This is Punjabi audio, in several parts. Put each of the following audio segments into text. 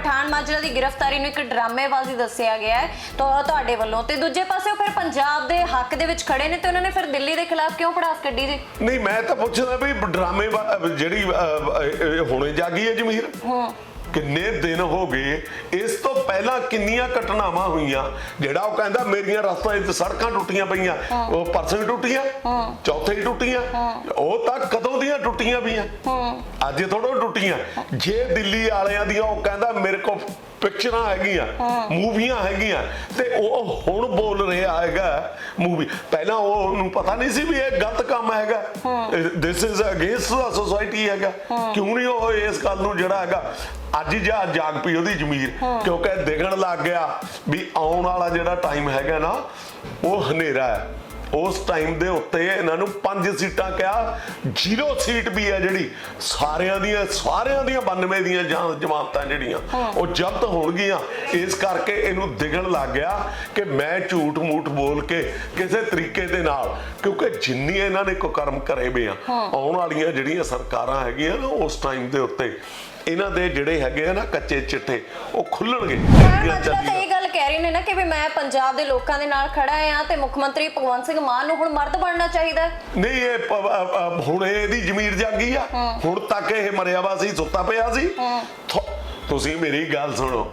ਪਠਾਨ ਮਾਜਰਾ ਦੀ ਗ੍ਰਿਫਤਾਰੀ ਨੂੰ ਇੱਕ ਡਰਾਮੇਬਾਜ਼ੀ ਦੱਸਿਆ ਗਿਆ ਹੈ ਤਾਂ ਤੁਹਾਡੇ ਵੱਲੋਂ। ਤੇ ਦੂਜੇ ਪਾਸੇ ਉਹ ਫਿਰ ਪੰਜਾਬ ਦੇ ਹੱਕ ਦੇ ਵਿੱਚ ਖੜੇ ਨੇ ਤੇ ਉਹਨਾਂ ਨੇ ਫਿਰ ਦਿੱਲੀ ਦੇ ਖਿਲਾਫ ਕਿਉਂ ਪੜਾਸ ਕੱਢੀ ਜੀ? ਨਹੀਂ ਮੈਂ ਤਾਂ ਪੁੱਛਦਾ ਵੀ ਡਰਾਮੇ ਜਿਹੜੀ ਹੁਣੇ ਜਾਗੀ ਹੈ ਜਮੀਰ? ਹੂੰ। ਕਿੰਨੇ ਦਿਨ ਹੋ ਗਏ ਇਸ ਤੋਂ ਪਹਿਲਾਂ ਕਿੰਨੀਆਂ ਘਟਨਾਵਾਂ ਹੋਈਆਂ? ਜਿਹੜਾ ਉਹ ਕਹਿੰਦਾ ਮੇਰੀਆਂ ਰਸਤਾਂ 'ਚ ਸੜਕਾਂ ਟੁੱਟੀਆਂ ਪਈਆਂ ਉਹ ਪਰਸੋਂ ਟੁੱਟੀਆਂ ਚੌਥੇ ਹੀ ਟੁੱਟੀਆਂ ਉਹ ਤਾਂ ਕਦੋਂ ਦੀਆਂ ਟੁੱਟੀਆਂ ਪਈਆਂ? ਅੱਜ ਥੋੜੋ ਟੁੱਟੀਆਂ। ਜੇ ਦਿੱਲੀ ਵਾਲਿਆਂ ਦੀਆਂ ਉਹ ਕਹਿੰਦਾ ਮੇਰੇ ਕੋਲ ਪਿਕਚਰਾਂ ਹੈਗੀਆਂ ਮੂਵੀਆਂ ਹੈਗੀਆਂ ਤੇ ਉਹ ਹੁਣ ਬੋਲ ਰਿਹਾ ਹੈਗਾ ਮੂਵੀ ਪਹਿਲਾਂ ਉਹ ਉਹਨੂੰ ਪਤਾ ਨਹੀਂ ਸੀ ਵੀ ਇਹ ਗਲਤ ਕੰਮ ਹੈਗਾ। This is against the society ਹੈਗਾ। ਕਿਉਂ ਨਹੀਂ ਉਹ ਇਸ ਗੱਲ ਨੂੰ ਜਿਹੜਾ ਹੈਗਾ ਅੱਜ ਜਾ ਜਾਗ ਪਈ ਉਹਦੀ ਜ਼ਮੀਰ। ਕਿਉਂਕਿ ਦਿਖਣ ਲੱਗ ਗਿਆ ਵੀ ਆਉਣ ਵਾਲਾ ਜਿਹੜਾ ਟਾਈਮ ਹੈਗਾ ਨਾ ਉਹ ਹਨੇਰਾ ਹੈ। ਉਸ ਟਾਈਮ ਦੇ ਉੱਤੇ ਇਹਨਾਂ ਨੂੰ ਪੰਜ ਸੀਟਾਂ ਕਿਹਾ ਜ਼ੀਰੋ ਸੀਟ ਵੀ ਹੈ ਜਿਹੜੀ ਸਾਰਿਆਂ ਦੀਆਂ ਸਾਰਿਆਂ ਦੀਆਂ 92 ਦੀਆਂ ਜਾਂ ਜਮਾਨਤਾਂ ਜਿਹੜੀਆਂ ਉਹ ਜ਼ਬਤ ਹੋਣਗੀਆਂ। ਇਸ ਕਰਕੇ ਇਹਨੂੰ ਦਿਗਣ ਲੱਗ ਗਿਆ ਕਿ ਮੈਂ ਝੂਠ ਮੂਠ ਬੋਲ ਕੇ ਕਿਸੇ ਤਰੀਕੇ ਦੇ ਨਾਲ ਕਿਉਂਕਿ ਜਿੰਨੀ ਇਹਨਾਂ ਨੇ ਕੁਕਰਮ ਕਰੇ ਵੇ ਆ ਆਉਣ ਵਾਲੀਆਂ ਜਿਹੜੀਆਂ ਸਰਕਾਰਾਂ ਹੈਗੀਆਂ ਨਾ ਉਸ ਟਾਈਮ ਦੇ ਉੱਤੇ ਇਹਨਾਂ ਦੇ ਜਿਹੜੇ ਹੈਗੇ ਆ ਨਾ ਕੱਚੇ ਚਿੱਟੇ ਉਹ ਖੁੱਲਣਗੇ। ਗੱਲ ਕਹਿ ਰਹੇ ਨੇ ਨਾ ਕਿ ਵੀ ਮੈਂ ਪੰਜਾਬ ਦੇ ਲੋਕਾਂ ਦੇ ਨਾਲ ਖੜਾ ਆ ਤੇ ਮੁੱਖ ਮੰਤਰੀ ਭਗਵੰਤ ਸਿੰਘ ਮਾਨ ਨੂੰ ਹੁਣ ਮਰਦ ਬਣਨਾ ਚਾਹੀਦਾ ਹੈ। ਨਹੀਂ ਇਹ ਪ- ਅ- ਅ- ਹੁਣ ਇਹਦੀ ਜ਼ਮੀਰ ਜਾਗੀ ਆ। ਹੁਣ ਤੱਕ ਇਹ ਮਰਿਆ ਵਾ ਸੀ ਸੁੱਤਾ ਪਿਆ ਸੀ। ਥੋ- ਤੁਸੀਂ ਮੇਰੀ ਗੱਲ ਸੁਣੋ।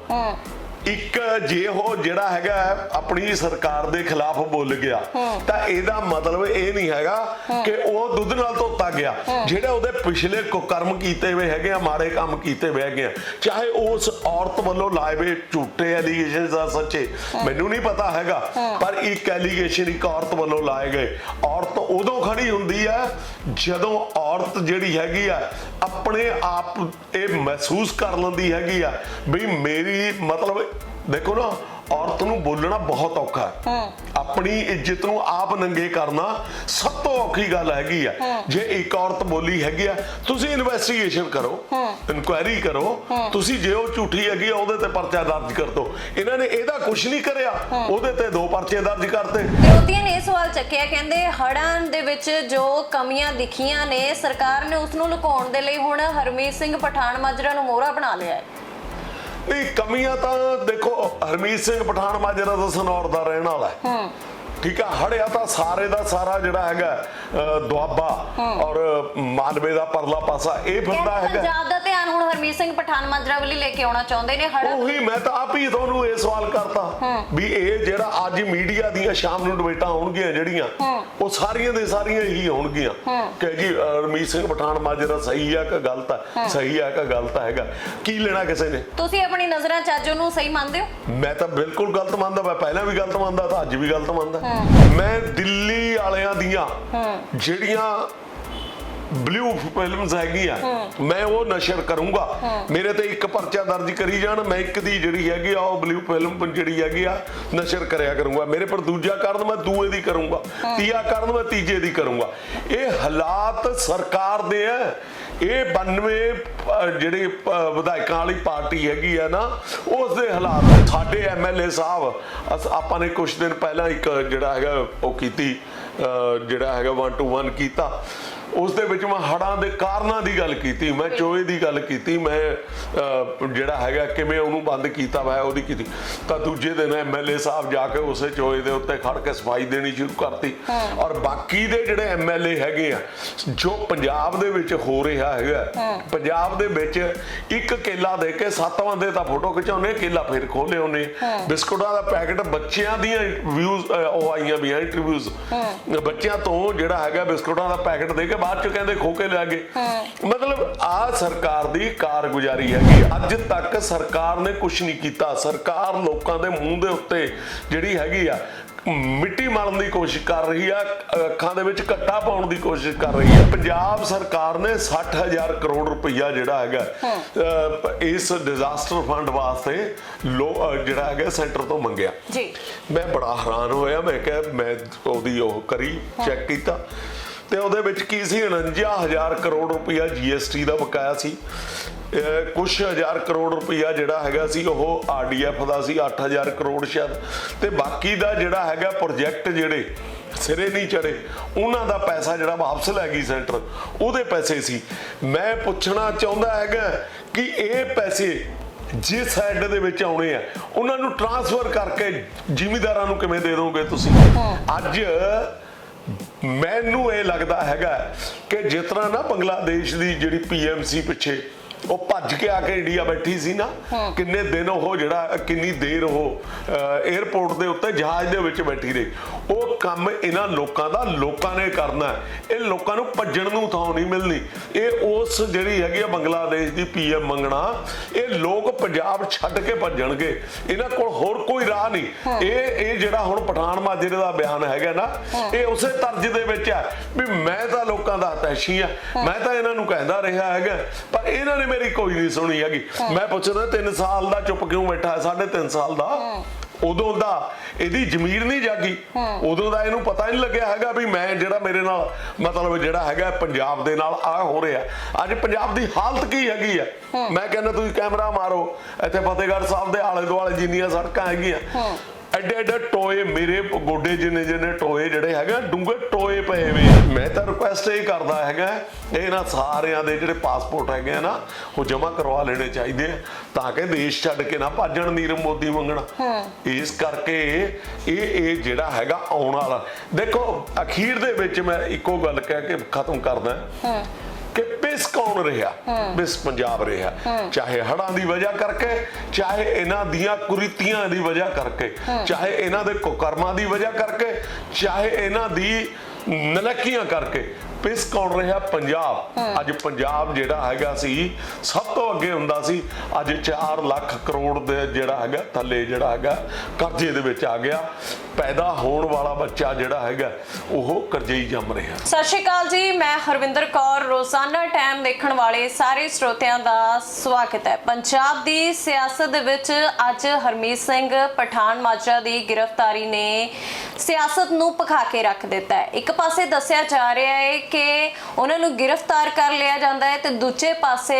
ਇੱਕ ਜੇ ਉਹ ਜਿਹੜਾ ਹੈਗਾ ਆਪਣੀ ਸਰਕਾਰ ਦੇ ਖਿਲਾਫ ਬੋਲ ਗਿਆ ਤਾਂ ਇਹਦਾ ਮਤਲਬ ਇਹ ਨਹੀਂ ਹੈਗਾ ਕਿ ਉਹ ਦੁੱਧ ਨਾਲ ਧੋਤਾ ਗਿਆ। ਜਿਹੜੇ ਉਹਦੇ ਪਿਛਲੇ ਕੁਕਰਮ ਕੀਤੇ ਹੋਏ ਹੈਗੇ ਆ ਮਾੜੇ ਕੰਮ ਕੀਤੇ ਹੋਏ ਹੈਗੇ ਆ ਚਾਹੇ ਉਸ ਔਰਤ ਵੱਲੋਂ ਲਾਏ ਹੋਏ ਝੂਠੇ ਐਲੀਗੇਸ਼ਨਸ ਆ ਸੱਚੇ ਮੈਨੂੰ ਨਹੀਂ ਪਤਾ ਹੈਗਾ ਪਰ ਇੱਕ ਐਲੀਗੇਸ਼ਨ ਇੱਕ ਔਰਤ ਵੱਲੋਂ ਲਾਏ ਗਏ। ਔਰਤ ਉਦੋਂ ਖੜੀ ਹੁੰਦੀ ਆ ਜਦੋਂ ਔਰਤ ਜਿਹੜੀ ਹੈਗੀ ਆ ਆਪਣੇ ਆਪ ਇਹ ਮਹਿਸੂਸ ਕਰ ਲੈਂਦੀ ਹੈਗੀ ਆ ਵੀ ਮੇਰੀ ਮਤਲਬ ਦੇਖੋ ਨਾ ਔਰਤ ਨੂੰ ਬੋਲਣਾ ਬਹੁਤ ਔਖਾ ਹੈ। ਆਪਣੀ ਇੱਜ਼ਤ ਨੂੰ ਆਪ ਨੰਗੇ ਕਰਨਾ ਸਭ ਤੋਂ ਔਖੀ ਗੱਲ ਹੈਗੀ ਆ। ਜੇ ਇੱਕ ਔਰਤ ਬੋਲੀ ਹੈਗੀ ਆ ਤੁਸੀਂ ਇਨਵੈਸਟੀਗੇਸ਼ਨ ਕਰੋ ਇਨਕੁਆਇਰੀ ਕਰੋ ਤੁਸੀਂ ਜੇ ਉਹ ਝੂਠੀ ਹੈਗੀ ਆ ਉਹਦੇ ਤੇ ਪਰਚਾ ਦਰਜ ਕਰ ਦਿਓ। ਇਹਨਾਂ ਨੇ ਇਹਦਾ ਕੁਝ ਨਹੀਂ ਕਰਿਆ ਉਹਦੇ ਤੇ ਦੋ ਪਰਚੇ ਦਰਜ ਕਰਤੇ। ਵਿਰੋਧੀਆਂ ਨੇ ਇਹ ਸਵਾਲ ਚੱਕਿਆ ਕਹਿੰਦੇ ਹੜ੍ਹਾਂ ਦੇ ਵਿੱਚ ਜੋ ਕਮੀਆਂ ਦਿਖੀਆਂ ਨੇ ਸਰਕਾਰ ਨੇ ਉਸ ਨੂੰ ਲੁਕਾਉਣ ਦੇ ਲਈ ਹੁਣ ਹਰਮੀਤ ਸਿੰਘ ਪਠਾਨ ਮਾਜਰਾ ਨੂੰ ਮੋਹਰਾ ਬਣਾ ਲਿਆ ਹੈ। ਨਹੀਂ ਕਮੀਆਂ ਤਾਂ ਦੇਖੋ ਹਰਮੀਤ ਸਿੰਘ ਪਠਾਨ ਮਾਜਰਾ ਦਾ ਸਨੌਰ ਦਾ ਰਹਿਣ ਵਾਲਾ ਹੈ। ਹੂੰ। ਠੀਕ ਆ ਹੜਿਆ ਤਾਂ ਸਾਰੇ ਦਾ ਸਾਰਾ ਜਿਹੜਾ ਹੈਗਾ ਦੁਆਬਾ ਔਰ ਮਾਲਵੇ ਦਾ ਪਰਲਾ ਪਾਸਾ ਇਹ ਕਹਿੰਦੇ ਹੈਗਾ। ਧਿਆਨ ਹੁਣ ਹਰਮੀਤ ਸਿੰਘ ਪਠਾਨ ਮਾਜਰਾ ਵੱਲ ਲੈ ਕੇ ਆਉਣਾ ਚਾਹੁੰਦੇ ਨੇ ਹੜ੍ਹਾਂ ਉਹੀ ਮੈਂ ਤਾਂ ਆਪ ਹੀ ਤੁਹਾਨੂੰ ਇਹ ਸਵਾਲ ਕਰਤਾ ਵੀ ਇਹ ਜਿਹੜਾ ਅੱਜ ਮੀਡੀਆ ਦੀਆਂ ਸ਼ਾਮ ਨੂੰ ਡਿਬੇਟਾਂ ਹੋਣਗੀਆਂ ਜਿਹੜੀਆਂ ਉਹ ਸਾਰੀਆਂ ਦੇ ਸਾਰੀਆਂ ਹੀ ਹੋਣਗੀਆਂ ਕਿ ਜੀ ਰਮੀਤ ਸਿੰਘ ਪਠਾਨ ਮਾਜਰਾ ਸਹੀ ਆ ਕਿ ਗਲਤ ਆ? ਸਹੀ ਆ ਕਿ ਗਲਤ ਹੈਗਾ? ਕੀ ਲੈਣਾ ਕਿਸੇ ਨੇ? ਤੁਸੀਂ ਆਪਣੀ ਨਜ਼ਰਾਂ ਚ ਅੱਜ ਉਹਨੂੰ ਸਹੀ ਮੰਨਦੇ ਹੋ? ਮੈਂ ਤਾਂ ਬਿਲਕੁਲ ਗਲਤ ਮੰਨਦਾ ਮੈਂ ਪਹਿਲਾਂ ਵੀ ਗਲਤ ਮੰਨਦਾ ਤਾਂ ਅੱਜ ਵੀ ਗਲਤ ਮੰਨਦਾ। ਮੈਂ ਦਿੱਲੀ ਵਾਲਿਆਂ ਦੀਆਂ ਜਿਹੜੀਆਂ ਬਲੂ ਫਿਲਮਸ ਹੈਗੀਆਂ ਮੈਂ ਉਹ ਨਸ਼ਰ ਕਰੂੰਗਾ। ਮੇਰੇ ਤੇ ਇੱਕ ਪਰਚਾ ਦਰਜ ਕਰੀ ਜਾਣ ਮੈਂ ਇੱਕ ਦੀ ਜਿਹੜੀ ਹੈਗੀ ਆ ਉਹ ਬਲੂ ਫਿਲਮ ਜਿਹੜੀ ਹੈਗੀ ਆ ਨਸ਼ਰ ਕਰਿਆ ਕਰੂੰਗਾ। ਮੇਰੇ ਪਰ ਦੂਜਾ ਕਾਰਨ ਮੈਂ ਦੂਏ ਦੀ ਕਰੂੰਗਾ। ਤੀਆ ਕਾਰਨ ਮੈਂ ਤੀਜੇ ਦੀ ਕਰੂੰਗਾ। ਇਹ ਹਾਲਾਤ ਸਰਕਾਰ ਦੇ ਆ। ਇਹ 92 ਅਹ, ਜਿਹੜੇ ਵਿਧਾਇਕਾਂ ਵਾਲੀ ਪਾਰਟੀ ਹੈਗੀ ਆ ਨਾ ਉਸ ਦੇ ਹਾਲਾਤ ਸਾਡੇ ਐਮਐਲਏ ਸਾਹਿਬ ਆਪਾਂ ਨੇ ਕੁਝ ਦਿਨ ਪਹਿਲਾਂ ਇੱਕ ਜਿਹੜਾ ਹੈਗਾ ਉਹ ਕੀਤੀ ਜਿਹੜਾ ਹੈਗਾ 1 ਟੂ 1 ਕੀਤਾ। ਉਸ ਦੇ ਵਿੱਚ ਮੈਂ ਹੜਾਂ ਦੇ ਕਾਰਨਾਂ ਦੀ ਗੱਲ ਕੀਤੀ ਮੈਂ ਚੋਏ ਦੀ ਗੱਲ ਕੀਤੀ ਮੈਂ ਜਿਹੜਾ ਹੈਗਾ ਕਿਵੇਂ ਉਹਨੂੰ ਬੰਦ ਕੀਤਾ ਵਾ ਉਹਦੀ ਕੀਤੀ। ਤਾਂ ਦੂਜੇ ਦਿਨ ਐਮਐਲਏ ਸਾਹਿਬ ਜਾ ਕੇ ਉਸੇ ਚੋਏ ਦੇ ਉੱਤੇ ਖੜ ਕੇ ਸਫ਼ਾਈ ਦੇਣੀ ਸ਼ੁਰੂ ਕਰਤੀ। ਔਰ ਬਾਕੀ ਦੇ ਜਿਹੜੇ ਐਮਐਲਏ ਹੈਗੇ ਆ ਜੋ ਪੰਜਾਬ ਦੇ ਵਿੱਚ ਹੋ ਰਿਹਾ ਹੈਗਾ ਪੰਜਾਬ ਦੇ ਵਿੱਚ ਇੱਕ ਕੇਲਾ ਦੇ ਕੇ ਸੱਤ ਬੰਦੇ ਤਾਂ ਫੋਟੋ ਖਿਚਾਉਨੇ ਕੇਲਾ ਫਿਰ ਖੋਲੇ ਉਹਨੇ। ਬਿਸਕੁਟਾਂ ਦਾ ਪੈਕਟ ਬੱਚਿਆਂ ਦੀਆਂ ਵਿਊਜ਼ ਉਹ ਆਈਆਂ ਵੀ ਇੰਟਰਵਿਊਜ਼ ਬੱਚਿਆਂ ਤੋਂ ਜਿਹੜਾ ਹੈਗਾ ਬਿਸਕੁਟਾਂ ਦਾ ਪੈਕਟ ਦੇ ਕੇ ਬਾਅਦ ਚ ਕਹਿੰਦੇ ਖੋ ਕੇ ਲੈ ਗਏ। ਮਤਲਬ ਆ ਸਰਕਾਰ ਦੀ ਕਾਰਗੁਜ਼ਾਰੀ ਹੈਗੀ ਅੱਜ ਤੱਕ ਸਰਕਾਰ ਨੇ ਕੁਝ ਨਹੀਂ ਕੀਤਾ। ਸਰਕਾਰ ਲੋਕਾਂ ਦੇ ਮੂੰਹ ਦੇ ਉੱਤੇ ਜਿਹੜੀ ਹੈਗੀ ਆ ਮਿੱਟੀ ਮਾਰਨ ਦੀ ਕੋਸ਼ਿਸ਼ ਕਰ ਰਹੀ ਆ ਅੱਖਾਂ ਦੇ ਵਿੱਚ ਕੱਟਾ ਪਾਉਣ ਦੀ ਕੋਸ਼ਿਸ਼ ਕਰ ਰਹੀ ਆ। ਪੰਜਾਬ ਸਰਕਾਰ ਨੇ 60000 ਕਰੋੜ ਰੁਪਈਆ ਜਿਹੜਾ ਹੈਗਾ ਇਸ ਡਿਜ਼ਾਸਟਰ ਫੰਡ ਵਾਸਤੇ ਲੋ ਜਿਹੜਾ ਹੈਗਾ ਸੈਂਟਰ ਤੋਂ ਮੰਗਿਆ। ਜੀ। ਮੈਂ ਬੜਾ ਹੈਰਾਨ ਹੋਇਆ। ਮੈਂ ਕਿਹਾ ਮੈਂ ਉਹਦੀ ਉਹ ਕਰੀ ਚੈੱਕ ਕੀਤਾ। ਤੇ ਉਹਦੇ ਵਿੱਚ ਕੀ ਸੀ? 49000 ਕਰੋੜ ਰੁਪਇਆ ਜੀਐਸਟੀ ਦਾ ਬਕਾਇਆ ਸੀ। ਕੁਛ ਹਜ਼ਾਰ ਕਰੋੜ ਰੁਪਇਆ ਜਿਹੜਾ ਹੈਗਾ ਸੀ ਉਹ ਆਰਡੀਐਫ ਦਾ ਸੀ 8000 ਕਰੋੜ ਸ਼ਾਇਦ। ਤੇ ਬਾਕੀ ਦਾ ਜਿਹੜਾ ਹੈਗਾ ਪ੍ਰੋਜੈਕਟ ਜਿਹੜੇ ਸਿਰੇ ਨਹੀਂ ਚੜੇ ਉਹਨਾਂ ਦਾ ਪੈਸਾ ਜਿਹੜਾ ਵਾਪਸ ਲੈ ਗਈ ਸੈਂਟਰ ਉਹਦੇ ਪੈਸੇ ਸੀ। ਮੈਂ ਪੁੱਛਣਾ ਚਾਹੁੰਦਾ ਹੈਗਾ ਕਿ ਇਹ ਪੈਸੇ ਜਿਸ ਸਾਈਡ ਦੇ ਵਿੱਚ ਆਉਣੇ ਆ ਉਹਨਾਂ ਨੂੰ ਟਰਾਂਸਫਰ ਕਰਕੇ ਜ਼ਿਮੀਦਾਰਾਂ ਨੂੰ ਕਿਵੇਂ ਦੇ ਦੋਗੇ ਤੁਸੀਂ? ਅੱਜ ਮੈਨੂੰ ਇਹ ਲੱਗਦਾ ਹੈਗਾ ਕਿ ਜਿਸ ਤਰ੍ਹਾਂ ਨਾ ਬੰਗਲਾਦੇਸ਼ ਦੀ ਜਿਹੜੀ ਪੀਐਮਸੀ ਪਿੱਛੇ ਉਹ ਭੱਜ ਕੇ ਆ ਕੇ ਇੰਡੀਆ ਬੈਠੀ ਸੀ ਨਾ ਕਿੰਨੇ ਦਿਨ ਉਹ ਜਿਹੜਾ ਕਿੰਨੀ ਦੇਰ ਉਹ 에ਅਰਪੋਰਟ ਦੇ ਉੱਤੇ ਜਹਾਜ਼ ਦੇ ਵਿੱਚ ਬੈਠੀ ਰਹੀ। ਉਹ ਕੰਮ ਇਹਨਾਂ ਲੋਕਾਂ ਦਾ ਲੋਕਾਂ ਨੇ ਕਰਨਾ। ਇਹ ਲੋਕਾਂ ਨੂੰ ਭੱਜਣ ਨੂੰ ਥਾਂ ਨਹੀਂ ਮਿਲਣੀ। ਇਹ ਉਸ ਜਿਹੜੀ ਹੈਗੀ ਆ ਬੰਗਲਾਦੇਸ਼ ਦੀ ਪੀਐਮ ਮੰਗਣਾ ਇਹ ਲੋਕ ਪੰਜਾਬ ਛੱਡ ਕੇ ਭੱਜਣਗੇ। ਇਹਨਾਂ ਕੋਲ ਹੋਰ ਕੋਈ ਰਾਹ ਨਹੀਂ। ਇਹ ਇਹ ਜਿਹੜਾ ਹੁਣ ਪਠਾਨ ਮਾਜਰੇ ਦਾ ਬਿਆਨ ਹੈਗਾ ਨਾ ਇਹ ਉਸੇ ਤਰਜ ਦੇ ਵਿੱਚ ਹੈ ਵੀ ਮੈਂ ਤਾਂ ਲੋਕਾਂ ਦਾ ਹਤੈਸ਼ੀ ਆ ਮੈਂ ਤਾਂ ਇਹਨਾਂ ਨੂੰ ਕਹਿੰਦਾ ਰਿਹਾ ਹੈਗਾ। ਪਰ ਇਹਨਾਂ ਨੇ ਮੇਰੀ ਕੋਈ ਨਹੀਂ ਸੁਣੀ ਹੈਗੀ। ਮੈਂ ਪੁੱਛਦਾ 3 ਸਾਲ ਦਾ ਚੁੱਪ ਕਿਉਂ ਬੈਠਾ ਹੈ? 3.5 ਸਾਲ ਦਾ। ਉਦੋਂ ਦਾ ਇਹਦੀ ਜ਼ਮੀਰ ਨਹੀਂ ਜਾਗੀ। ਉਦੋਂ ਦਾ ਇਹਨੂੰ ਪਤਾ ਨਹੀਂ ਲੱਗਿਆ ਹੈਗਾ ਵੀ ਮੈਂ ਜਿਹੜਾ ਮੇਰੇ ਨਾਲ ਮਤਲਬ ਜਿਹੜਾ ਹੈਗਾ ਪੰਜਾਬ ਦੇ ਨਾਲ ਆ ਹੋ ਰਿਹਾ। ਅੱਜ ਪੰਜਾਬ ਦੀ ਹਾਲਤ ਕੀ ਹੈਗੀ ਆ? ਮੈਂ ਕਹਿੰਦਾ ਤੁਸੀਂ ਕੈਮਰਾ ਮਾਰੋ। ਇੱਥੇ ਫਤਿਹਗੜ੍ਹ ਸਾਹਿਬ ਦੇ ਆਲੇ ਦੁਆਲੇ ਜਿੰਨੀਆਂ ਸੜਕਾਂ ਹੈਗੀਆਂ। ਐਡੇ ਐਡੇ ਟੋਏ ਮੇਰੇ ਗੋਡੇ ਜਿੰਨੇ ਜਿੰਨੇ ਟੋਏ ਜਿਹੜੇ ਹੈਗਾ ਡੂੰਘੇ ਟੋਏ ਪਏ ਵੇ। ਮੈਂ ਤਾਂ ਰਿਕੁਐਸਟ ਇਹ ਕਰਦਾ ਹੈਗਾ ਇਹਨਾਂ ਸਾਰਿਆਂ ਦੇ ਜਿਹੜੇ ਪਾਸਪੋਰਟ ਹੈਗੇ ਆ ਨਾ ਉਹ ਜਮ੍ਹਾਂ ਕਰਵਾ ਲੈਣੇ ਚਾਹੀਦੇ ਆ ਤਾਂ ਕਿ ਦੇਸ਼ ਛੱਡ ਕੇ ਨਾ ਭੱਜਣ ਨੀਰਵ ਮੋਦੀ ਮੰਗਣਾ ਇਸ ਕਰਕੇ ਇਹ ਇਹ ਜਿਹੜਾ ਹੈਗਾ ਆਉਣ ਵਾਲਾ। ਦੇਖੋ ਅਖੀਰ ਦੇ ਵਿੱਚ ਮੈਂ ਇੱਕੋ ਗੱਲ ਕਹਿ ਕੇ ਖਤਮ ਕਰਦਾ। ਕਿ ਪਿਸ ਕੌਣ ਰਿਹਾ? ਪਿਸ ਪੰਜਾਬ ਰਿਹਾ। ਚਾਹੇ ਹੜਾਂ ਦੀ ਵਜ੍ਹਾ ਕਰਕੇ, ਚਾਹੇ ਇਹਨਾਂ ਦੀਆਂ ਕੁਰੀਤੀਆਂ ਦੀ ਵਜ੍ਹਾ ਕਰਕੇ, ਚਾਹੇ ਇਹਨਾਂ ਦੇ ਕੁਕਰਮਾਂ ਦੀ ਵਜ੍ਹਾ ਕਰਕੇ, ਚਾਹੇ ਇਹਨਾਂ ਦੀ ਨਲਕੀਆਂ ਕਰਕੇ ਪਿਸ ਕੌਣ ਰਿਹਾ? ਪੰਜਾਬ। ਅੱਜ ਪੰਜਾਬ ਜਿਹੜਾ ਹੈਗਾ ਸੀ ਸਭ ਤੋਂ ਅੱਗੇ ਹੁੰਦਾ ਸੀ ਅੱਜ 4 ਲੱਖ ਕਰੋੜ ਦੇ ਜਿਹੜਾ ਹੈਗਾ ਥੱਲੇ ਜਿਹੜਾ ਹੈਗਾ ਕਰਜ਼ੇ ਦੇ ਵਿੱਚ ਆ ਗਿਆ। ਪੈਦਾ ਹੋਣ ਵਾਲਾ ਬੱਚਾ ਜਿਹੜਾ ਹੈਗਾ ਉਹ ਕਰਜ਼ਈ ਜੰਮ ਰਿਹਾ। ਸਤਿ ਸ਼੍ਰੀ ਅਕਾਲ ਜੀ ਮੈਂ ਹਰਵਿੰਦਰ ਕੌਰ। ਰੋਜ਼ਾਨਾ ਟਾਈਮ ਦੇਖਣ ਵਾਲੇ ਸਾਰੇ ਸਰੋਤਿਆਂ ਦਾ ਸਵਾਗਤ ਹੈ। ਪੰਜਾਬ ਦੀ ਸਿਆਸਤ ਦੇ ਵਿੱਚ ਅੱਜ ਹਰਮੀਤ ਸਿੰਘ ਪਠਾਨ ਮਾਜਰਾ ਦੀ ਗ੍ਰਿਫਤਾਰੀ ਨੇ ਸਿਆਸਤ ਨੂੰ ਪਖਾ ਕੇ ਰੱਖ ਦਿੱਤਾ ਹੈ। ਇੱਕ ਪਾਸੇ ਦੱਸਿਆ ਜਾ ਰਿਹਾ ਹੈ ਕਿ ਉਹਨਾਂ ਨੂੰ ਗ੍ਰਿਫਤਾਰ ਕਰ ਲਿਆ ਜਾਂਦਾ ਹੈ ਤੇ ਦੂਜੇ ਪਾਸੇ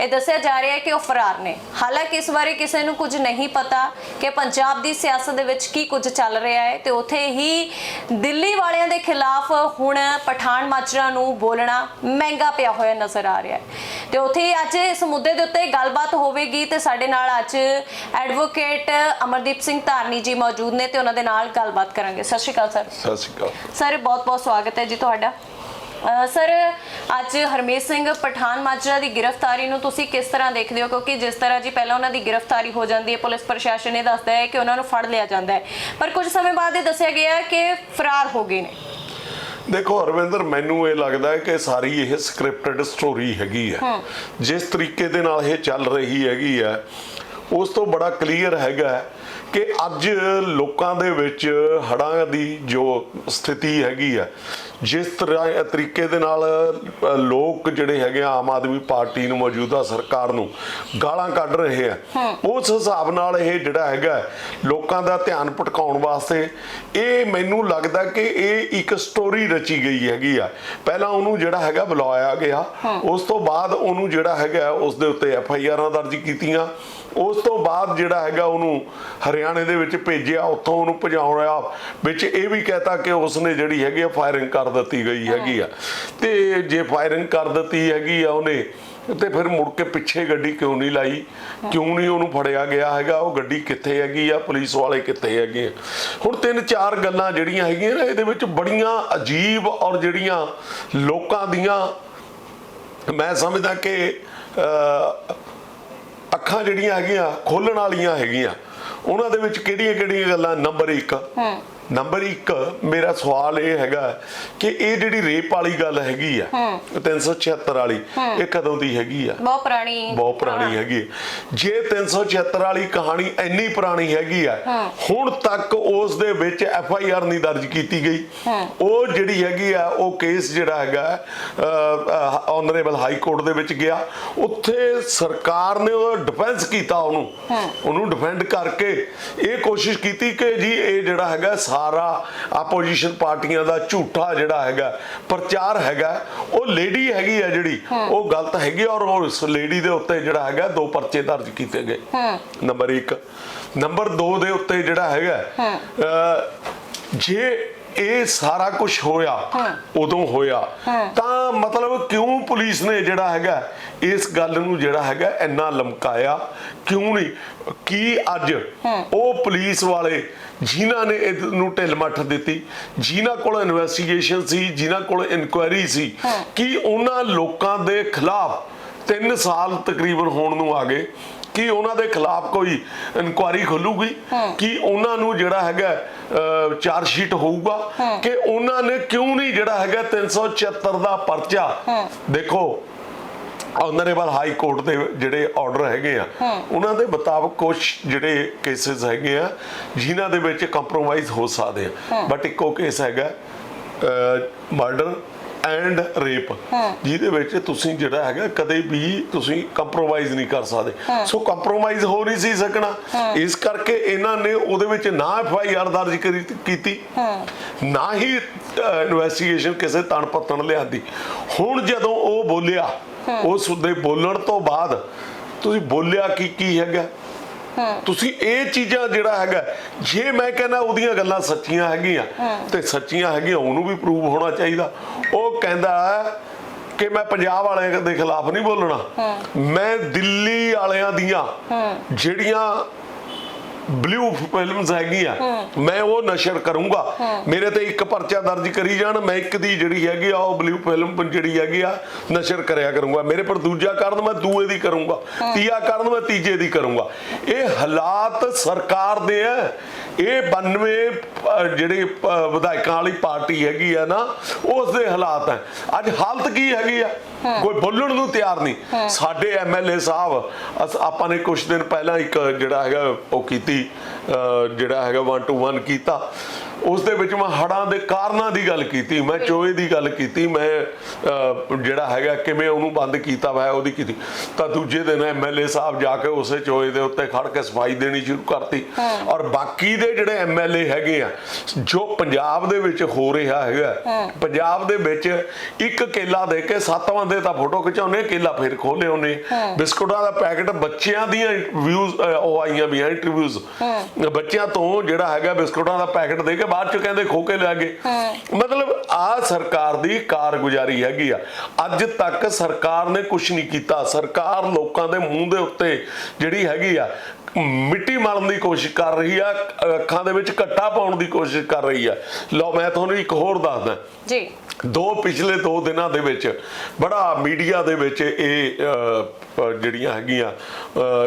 ਇਹ ਦੱਸਿਆ ਜਾ ਰਿਹਾ ਹੈ ਕਿ ਉਹ ਫਰਾਰ ਨੇ। ਹਾਲਾਂਕਿ ਇਸ ਬਾਰੇ ਕਿਸੇ ਨੂੰ ਕੁਝ ਨਹੀਂ ਪਤਾ ਕਿ ਪੰਜਾਬ ਦੀ ਸਿਆਸਤ ਦੇ ਵਿੱਚ ਕੀ ਕੁਝ ਚੱਲ ਰਿਹਾ ਹੈ ਤੇ ਉੱਥੇ ਹੀ ਦਿੱਲੀ ਵਾਲਿਆਂ ਦੇ ਖਿਲਾਫ ਹੁਣ ਪਠਾਨ ਮਾਜਰਾ ਨੂੰ ਬੋਲਣਾ ਮਹਿੰਗਾ ਪਿਆ ਹੋਇਆ ਨਜ਼ਰ ਆ ਰਿਹਾ ਹੈ। ਤੇ ਉੱਥੇ ਹੀ ਅੱਜ ਇਸ ਮੁੱਦੇ ਦੇ ਉੱਤੇ ਗੱਲਬਾਤ ਹੋਵੇਗੀ ਤੇ ਸਾਡੇ ਨਾਲ ਅੱਜ ਐਡਵੋਕੇਟ ਅਮਰਦੀਪ ਸਿੰਘ ਧਾਰਨੀ ਜੀ ਮੌਜੂਦ ਨੇ ਤੇ ਉਹਨਾਂ ਦੇ ਨਾਲ ਗੱਲਬਾਤ ਕਰਾਂਗੇ। ਸਤਿ ਸ਼੍ਰੀ ਅਕਾਲ ਸਰ। ਸਤਿ ਸ਼੍ਰੀ ਅਕਾਲ। ਸਰ ਬਹੁਤ ਬਹੁਤ ਸਵਾਗਤ ਹੈ ਜੀ ਤੁਹਾਡਾ। ਸਰ ਅੱਜ ਹਰਮੇਸ਼ ਸਿੰਘ ਪਠਾਨ ਮਾਜਰਾ ਦੀ ਗ੍ਰਿਫਤਾਰੀ ਨੂੰ ਤੁਸੀਂ ਕਿਸ ਤਰ੍ਹਾਂ ਦੇਖਦੇ ਹੋ? ਕਿਉਂਕਿ ਜਿਸ ਤਰ੍ਹਾਂ ਜੀ ਪਹਿਲਾਂ ਉਹਨਾਂ ਦੀ ਗ੍ਰਿਫਤਾਰੀ ਹੋ ਜਾਂਦੀ ਹੈ ਪੁਲਿਸ ਪ੍ਰਸ਼ਾਸਨ ਇਹ ਦੱਸਦਾ ਹੈ ਕਿ ਉਹਨਾਂ ਨੂੰ ਫੜ ਲਿਆ ਜਾਂਦਾ ਹੈ। ਪਰ ਕੁਝ ਸਮੇਂ ਬਾਅਦ ਇਹ ਦੱਸਿਆ ਗਿਆ ਕਿ ਫਰਾਰ ਹੋ ਗਏ ਨੇ। ਦੇਖੋ ਅਰਵਿੰਦਰ ਮੈਨੂੰ ਇਹ ਲੱਗਦਾ ਹੈ ਕਿ ਸਾਰੀ ਇਹ ਸਕ੍ਰਿਪਟਡ ਸਟੋਰੀ ਹੈਗੀ ਹੈ। ਜਿਸ ਤਰੀਕੇ ਦੇ ਨਾਲ ਇਹ ਚੱਲ ਰਹੀ ਹੈਗੀ ਹੈ ਉਸ ਤੋਂ ਬੜਾ ਕਲੀਅਰ ਹੈਗਾ ਕਿ ਅੱਜ ਲੋਕਾਂ ਦੇ ਵਿੱਚ ਹੜਾਂ ਦੀ ਜੋ ਸਥਿਤੀ ਹੈਗੀ ਹੈ ਜਿਸ ਤਰ੍ਹਾਂ ਤਰੀਕੇ ਦੇ ਨਾਲ ਲੋਕ ਜਿਹੜੇ ਹੈਗੇ ਆਮ ਆਦਮੀ ਪਾਰਟੀ ਨੂੰ ਮੌਜੂਦਾ ਸਰਕਾਰ ਨੂੰ ਗਾਲਾਂ ਕੱਢ ਰਹੇ ਆ। ਉਸ ਹਿਸਾਬ ਨਾਲ ਇਹ ਜਿਹੜਾ ਹੈਗਾ ਲੋਕਾਂ ਦਾ ਧਿਆਨ ਭਟਕਾਉਣ ਵਾਸਤੇ ਇਹ ਮੈਨੂੰ ਲੱਗਦਾ ਕਿ ਇਹ ਇੱਕ ਸਟੋਰੀ ਰਚੀ ਗਈ ਹੈਗੀ ਆ। ਪਹਿਲਾਂ ਉਹਨੂੰ ਜਿਹੜਾ ਹੈਗਾ ਬੁਲਾਇਆ ਗਿਆ। ਉਸ ਤੋਂ ਬਾਅਦ ਉਹਨੂੰ ਜਿਹੜਾ ਹੈਗਾ ਉਸ ਦੇ ਉੱਤੇ ਐਫ ਆਈ ਆਰਾਂ ਦਰਜ ਕੀਤੀਆਂ। ਉਸ ਤੋਂ ਬਾਅਦ ਜਿਹੜਾ ਹੈਗਾ ਉਹਨੂੰ ਹਰਿਆਣੇ ਦੇ ਵਿੱਚ ਭੇਜਿਆ। ਉੱਥੋਂ ਉਹਨੂੰ ਭਜਾਉਣਾ ਵਿੱਚ ਇਹ ਵੀ ਕਹਤਾ ਕਿ ਉਸਨੇ ਜਿਹੜੀ ਹੈਗੀ ਆ ਫਾਇਰਿੰਗ ਕਰ ਦਿੱਤੀ ਗਈ ਹੈਗੀ ਆ। ਤੇ ਜੇ ਫਾਇਰਿੰਗ ਕਰ ਦਿੱਤੀ ਹੈਗੀ ਆ ਉਹਨੇ ਤੇ ਫਿਰ ਮੁੜ ਕੇ ਪਿੱਛੇ ਗੱਡੀ ਕਿਉਂ ਨਹੀਂ ਲਾਈ? ਕਿਉਂ ਨਹੀਂ ਉਹਨੂੰ ਫੜਿਆ ਗਿਆ ਹੈਗਾ? ਉਹ ਗੱਡੀ ਕਿੱਥੇ ਹੈਗੀ ਆ? ਪੁਲਿਸ ਵਾਲੇ ਕਿੱਥੇ ਹੈਗੇ ਹੁਣ ਤਿੰਨ ਚਾਰ ਗੱਲਾਂ ਜਿਹੜੀਆਂ ਹੈਗੀਆਂ ਨਾ ਇਹਦੇ ਵਿੱਚ ਬੜੀਆਂ ਅਜੀਬ ਔਰ ਜਿਹੜੀਆਂ ਲੋਕਾਂ ਦੀਆਂ ਮੈਂ ਸਮਝਦਾ ਕਿ ਅੱਖਾਂ ਜਿਹੜੀਆਂ ਹੈਗੀਆਂ ਖੋਲਣ ਵਾਲੀਆਂ ਹੈਗੀਆਂ। ਉਹਨਾਂ ਦੇ ਵਿੱਚ ਕਿਹੜੀਆਂ ਕਿਹੜੀਆਂ ਗੱਲਾਂ? ਨੰਬਰ 1 ਨੰਬਰ 1 ਮੇਰਾ ਸਵਾਲ ਇਹ ਹੈਗਾ ਕਿ ਇਹ ਜਿਹੜੀ ਰੇਪ ਵਾਲੀ ਗੱਲ ਹੈਗੀ ਆ 376 ਵਾਲੀ ਇਹ ਕਦੋਂ ਦੀ ਹੈਗੀ ਆ? ਬਹੁਤ ਪੁਰਾਣੀ। ਬਹੁਤ ਪੁਰਾਣੀ ਹੈਗੀ। ਜੇ 376 ਵਾਲੀ ਕਹਾਣੀ ਇੰਨੀ ਪੁਰਾਣੀ ਹੈਗੀ ਆ ਹੁਣ ਤੱਕ ਉਸ ਦੇ ਵਿੱਚ ਐਫ ਆਈ ਆਰ ਨਹੀਂ ਦਰਜ ਕੀਤੀ ਗਈ। ਉਹ ਜਿਹੜੀ ਹੈਗੀ ਆ ਉਹ ਕੇਸ ਜਿਹੜਾ ਹੈਗਾ ਆਨਰੇਬਲ ਹਾਈ ਕੋਰਟ ਦੇ ਵਿੱਚ ਗਿਆ। ਉੱਥੇ ਸਰਕਾਰ ਨੇ ਉਹ ਡਿਫੈਂਸ ਕੀਤਾ ਉਹਨੂੰ। ਉਹਨੂੰ ਡਿਫੈਂਡ ਕਰਕੇ ਇਹ ਕੋਸ਼ਿਸ਼ ਕੀਤੀ ਕਿ ਜੀ ਇਹ ਜਿਹੜਾ ਹੈਗਾ ਸਾਰਾ ਆਪੋਜੀਸ਼ਨ ਪਾਰਟੀਆਂ ਦਾ ਝੂਠਾ ਜਿਹੜਾ ਹੈਗਾ ਪ੍ਰਚਾਰ ਹੈਗਾ ਉਹ ਲੇਡੀ ਹੈਗੀ ਆ ਜਿਹੜੀ ਉਹ ਗਲਤ ਹੈਗੀ ਔਰ ਉਸ ਲੇਡੀ ਦੇ ਉੱਤੇ ਜਿਹੜਾ ਹੈਗਾ ਦੋ ਪਰਚੇ ਦਰਜ ਕੀਤੇ ਗਏ। ਨੰਬਰ 1 ਨੰਬਰ 2 ਦੇ ਉੱਤੇ ਜਿਹੜਾ ਹੈਗਾ ਜੇ ਇਹ ਸਾਰਾ ਕੁਝ ਹੋਇਆ ਉਦੋਂ ਹੋਇਆ ਤਾਂ ਮਤਲਬ ਕਿਉਂ ਪੁਲਿਸ ਨੇ ਜਿਹੜਾ ਹੈਗਾ ਇਸ ਗੱਲ ਨੂੰ ਜਿਹੜਾ ਹੈਗਾ ਇੰਨਾ ਲਮਕਾਇਆ? ਕਿਉਂ ਨਹੀਂ? ਕੀ ਅੱਜ ਉਹ ਪੁਲਿਸ ਵਾਲੇ ਜਿਨ੍ਹਾਂ ਨੇ ਇਹਨੂੰ ਢਿੱਲ ਮੱਠ ਦਿੱਤੀ ਜਿਨ੍ਹਾਂ ਕੋਲ ਇਨਵੈਸਟੀਗੇਸ਼ਨ ਸੀ ਜਿਨ੍ਹਾਂ ਕੋਲ ਇਨਕੁਆਇਰੀ ਸੀ ਕੀ ਉਹਨਾਂ ਲੋਕਾਂ ਦੇ ਖਿਲਾਫ 3 ਸਾਲ ਤਕਰੀਬਨ ਹੋਣ ਨੂੰ ਆ ਗਏ ਕਿ ਉਹਨਾਂ ਦੇ ਖਿਲਾਫ ਕੋਈ ਇਨਕੁਆਇਰੀ ਖੁੱਲੂਗੀ ਕਿ ਉਹਨਾਂ ਨੂੰ ਜਿਹੜਾ ਹੈਗਾ ਚਾਰਜ ਸ਼ੀਟ ਹੋਊਗਾ ਕਿ ਉਹਨਾਂ ਨੇ ਕਿਉਂ ਨਹੀਂ ਜਿਹੜਾ ਹੈਗਾ 376 ਦਾ ਪਰਚਾ ਦੇਖੋ ਆਨਰੇਬਲ ਹਾਈ ਕੋਰਟ ਦੇ ਜਿਹੜੇ ਆਰਡਰ ਹੈਗੇ ਆ ਉਹਨਾਂ ਦੇ ਮੁਤਾਬਕ ਕੁਝ ਜਿਹੜੇ ਕੇਸਿਸ ਹੈਗੇ ਆ ਜਿਨ੍ਹਾਂ ਦੇ ਵਿੱਚ ਕੰਪਰੋਮਾਈਜ਼ ਹੋ ਸਕਦੇ ਆ। ਬਟ ਇੱਕੋ ਕੇਸ ਹੈਗਾ ਮਰਡਰ ਐਂਡ ਰੇਪ ਜਿਹਦੇ ਵਿੱਚ ਤੁਸੀਂ ਜਿਹੜਾ ਹੈਗਾ ਕਦੇ ਵੀ ਤੁਸੀਂ ਕੰਪਰੋਮਾਈਜ਼ ਨਹੀਂ ਕਰ ਸਕਦੇ। ਸੋ ਕੰਪਰੋਮਾਈਜ਼ ਹੋ ਨਹੀਂ ਸੀ ਸਕਣਾ। ਇਸ ਕਰਕੇ ਇਹਨਾਂ ਨੇ ਉਹਦੇ ਵਿੱਚ ਨਾ ਐਫ ਆਈ ਆਰ ਦਰਜ ਕੀਤੀ। ਨਾ ਹੀ ਇਨਵੈਸਟੀਗੇਸ਼ਨ ਕਿਸੇ ਤਣ ਪੱਤਣ ਲਿਆਂਦੀ। ਹੁਣ ਜਦੋਂ ਉਹ ਬੋਲਿਆ ਉਸ ਦੇ ਬੋਲਣ ਤੋਂ ਬਾਅਦ ਤੁਸੀਂ ਬੋਲਿਆ ਕੀ ਕੀ ਹੈਗਾ? ਤੁਸੀਂ ਇਹ ਚੀਜ਼ਾਂ ਜਿਹੜਾ ਹੈਗਾ ਜੇ ਮੈਂ ਕਹਿੰਦਾ ਉਹਦੀਆਂ ਗੱਲਾਂ ਸੱਚੀਆਂ ਹੈਗੀਆਂ ਤੇ ਸੱਚੀਆਂ ਹੈਗੀਆਂ ਉਹਨੂੰ ਵੀ ਪ੍ਰੂਵ ਹੋਣਾ ਚਾਹੀਦਾ। ਉਹ ਕਹਿੰਦਾ ਕਿ ਮੈਂ ਪੰਜਾਬ ਵਾਲਿਆਂ ਦੇ ਖਿਲਾਫ ਨਹੀਂ ਬੋਲਣਾ। ਮੈਂ ਦਿੱਲੀ ਵਾਲਿਆਂ ਦੀਆਂ ਜਿਹੜੀਆਂ ਬਲੂ ਫਿਲਮਸ ਹੈਗੀਆਂ। ਮੈਂ ਉਹ ਨਸ਼ਰ ਕਰੂੰਗਾ। ਮੇਰੇ ਤੇ ਇੱਕ ਪਰਚਾ ਦਰਜ ਕਰੀ ਜਾਣ, ਮੈਂ ਇੱਕ ਦੀ ਜਿਹੜੀ ਹੈਗੀ ਆ, ਉਹ ਬਲੂ ਫਿਲਮ ਜਿਹੜੀ ਹੈਗੀ ਆ, ਨਸ਼ਰ ਕਰਿਆ ਕਰੂੰਗਾ। ਮੇਰੇ ਪਰ ਦੂਜਾ ਕਰਨ ਮੈਂ ਦੂਏ ਦੀ ਕਰੂੰਗਾ। ਤੀਆ ਕਰਨ ਮੈਂ ਤੀਜੇ ਦੀ ਕਰੂੰਗਾ। ਇਹ ਹਾਲਾਤ ਸਰਕਾਰ ਦੇ ਆ। ਇਹ 92 ਜਿਹੜੇ ਵਿਧਾਇਕਾਂ ਵਾਲੀ ਪਾਰਟੀ ਹੈਗੀ ਆ ਨਾ, ਉਸ ਦੇ ਹਾਲਾਤ ਹੈ ਅੱਜ ਹਾਲਤ ਕੀ ਹੈਗੀ ਆ? ਕੋਈ ਬੋਲਣ ਨੂੰ ਤਿਆਰ ਨਹੀਂ। ਸਾਡੇ ਐਮਐਲਏ ਸਾਹਿਬ ਆਪਾਂ ਨੇ ਕੁਝ ਦਿਨ ਪਹਿਲਾਂ ਇੱਕ ਜਿਹੜਾ ਹੈਗਾ ਉਹ ਕੀਤੀ ਜਿਹੜਾ ਹੈਗਾ 1 ਟੂ 1 ਕੀਤਾ। ਉਸ ਦੇ ਵਿੱਚ ਮੈਂ ਹੜਾਂ ਦੇ ਕਾਰਨਾਂ ਦੀ ਗੱਲ ਕੀਤੀ ਮੈਂ ਚੋਏ ਦੀ ਗੱਲ ਕੀਤੀ ਮੈਂ ਜਿਹੜਾ ਹੈਗਾ ਕਿਵੇਂ ਉਹਨੂੰ ਬੰਦ ਕੀਤਾ ਵਾ ਉਹਦੀ ਕੀਤੀ। ਤਾਂ ਦੂਜੇ ਦਿਨ ਐਮਐਲਏ ਸਾਹਿਬ ਜਾ ਕੇ ਉਸੇ ਚੋਏ ਦੇ ਉੱਤੇ ਖੜ ਕੇ ਸਫ਼ਾਈ ਦੇਣੀ ਸ਼ੁਰੂ ਕਰਤੀ। ਔਰ ਬਾਕੀ ਦੇ ਜਿਹੜੇ ਐਮਐਲਏ ਹੈਗੇ ਆ ਜੋ ਪੰਜਾਬ ਦੇ ਵਿੱਚ ਹੋ ਰਿਹਾ ਹੈਗਾ ਪੰਜਾਬ ਦੇ ਵਿੱਚ ਇੱਕ ਕੇਲਾ ਦੇ ਕੇ ਸੱਤ ਬੰਦੇ ਤਾਂ ਫੋਟੋ ਖਿਚਾਉਨੇ ਕੇਲਾ ਫਿਰ ਖੋਲੇ ਉਹਨੇ ਬਿਸਕੁਟਾਂ ਦਾ ਪੈਕਟ ਬੱਚਿਆਂ ਦੀਆਂ ਵਿਊਜ਼ ਉਹ ਆਈਆਂ ਵੀ ਇੰਟਰਵਿਊਜ਼ ਬੱਚਿਆਂ ਤੋਂ ਜਿਹੜਾ ਹੈਗਾ ਬਿਸਕੁਟਾਂ ਦਾ ਪੈਕਟ ਦੇ ਕੇ ਬਾਅਦ ਚ ਕਹਿੰਦੇ ਖੋ ਕੇ ਲੈ ਗਏ ਮਤਲਬ ਆ ਸਰਕਾਰ ਦੀ ਕਾਰਗੁਜ਼ਾਰੀ ਹੈਗੀ ਆ। ਅੱਜ ਤੱਕ ਸਰਕਾਰ ਨੇ ਕੁਝ ਨਹੀਂ ਕੀਤਾ। ਸਰਕਾਰ ਲੋਕਾਂ ਦੇ ਮੂੰਹ ਦੇ ਉੱਤੇ ਜਿਹੜੀ ਹੈਗੀ ਆ ਮਿੱਟੀ ਮਾਰਨ ਦੀ ਕੋਸ਼ਿਸ਼ ਕਰ ਰਹੀ ਆ ਅੱਖਾਂ ਦੇ ਵਿੱਚ ਘੱਟਾ ਪਾਉਣ ਦੀ ਕੋਸ਼ਿਸ਼ ਕਰ ਰਹੀ ਆ। ਲਓ ਮੈਂ ਤੁਹਾਨੂੰ ਇੱਕ ਹੋਰ ਦੱਸਦਾ। ਜੀ। ਦੋ ਪਿਛਲੇ ਦੋ ਦਿਨਾਂ ਦੇ ਵਿੱਚ ਬੜਾ ਮੀਡੀਆ ਦੇ ਵਿੱਚ ਇਹ ਜਿਹੜੀਆਂ ਹੈਗੀਆਂ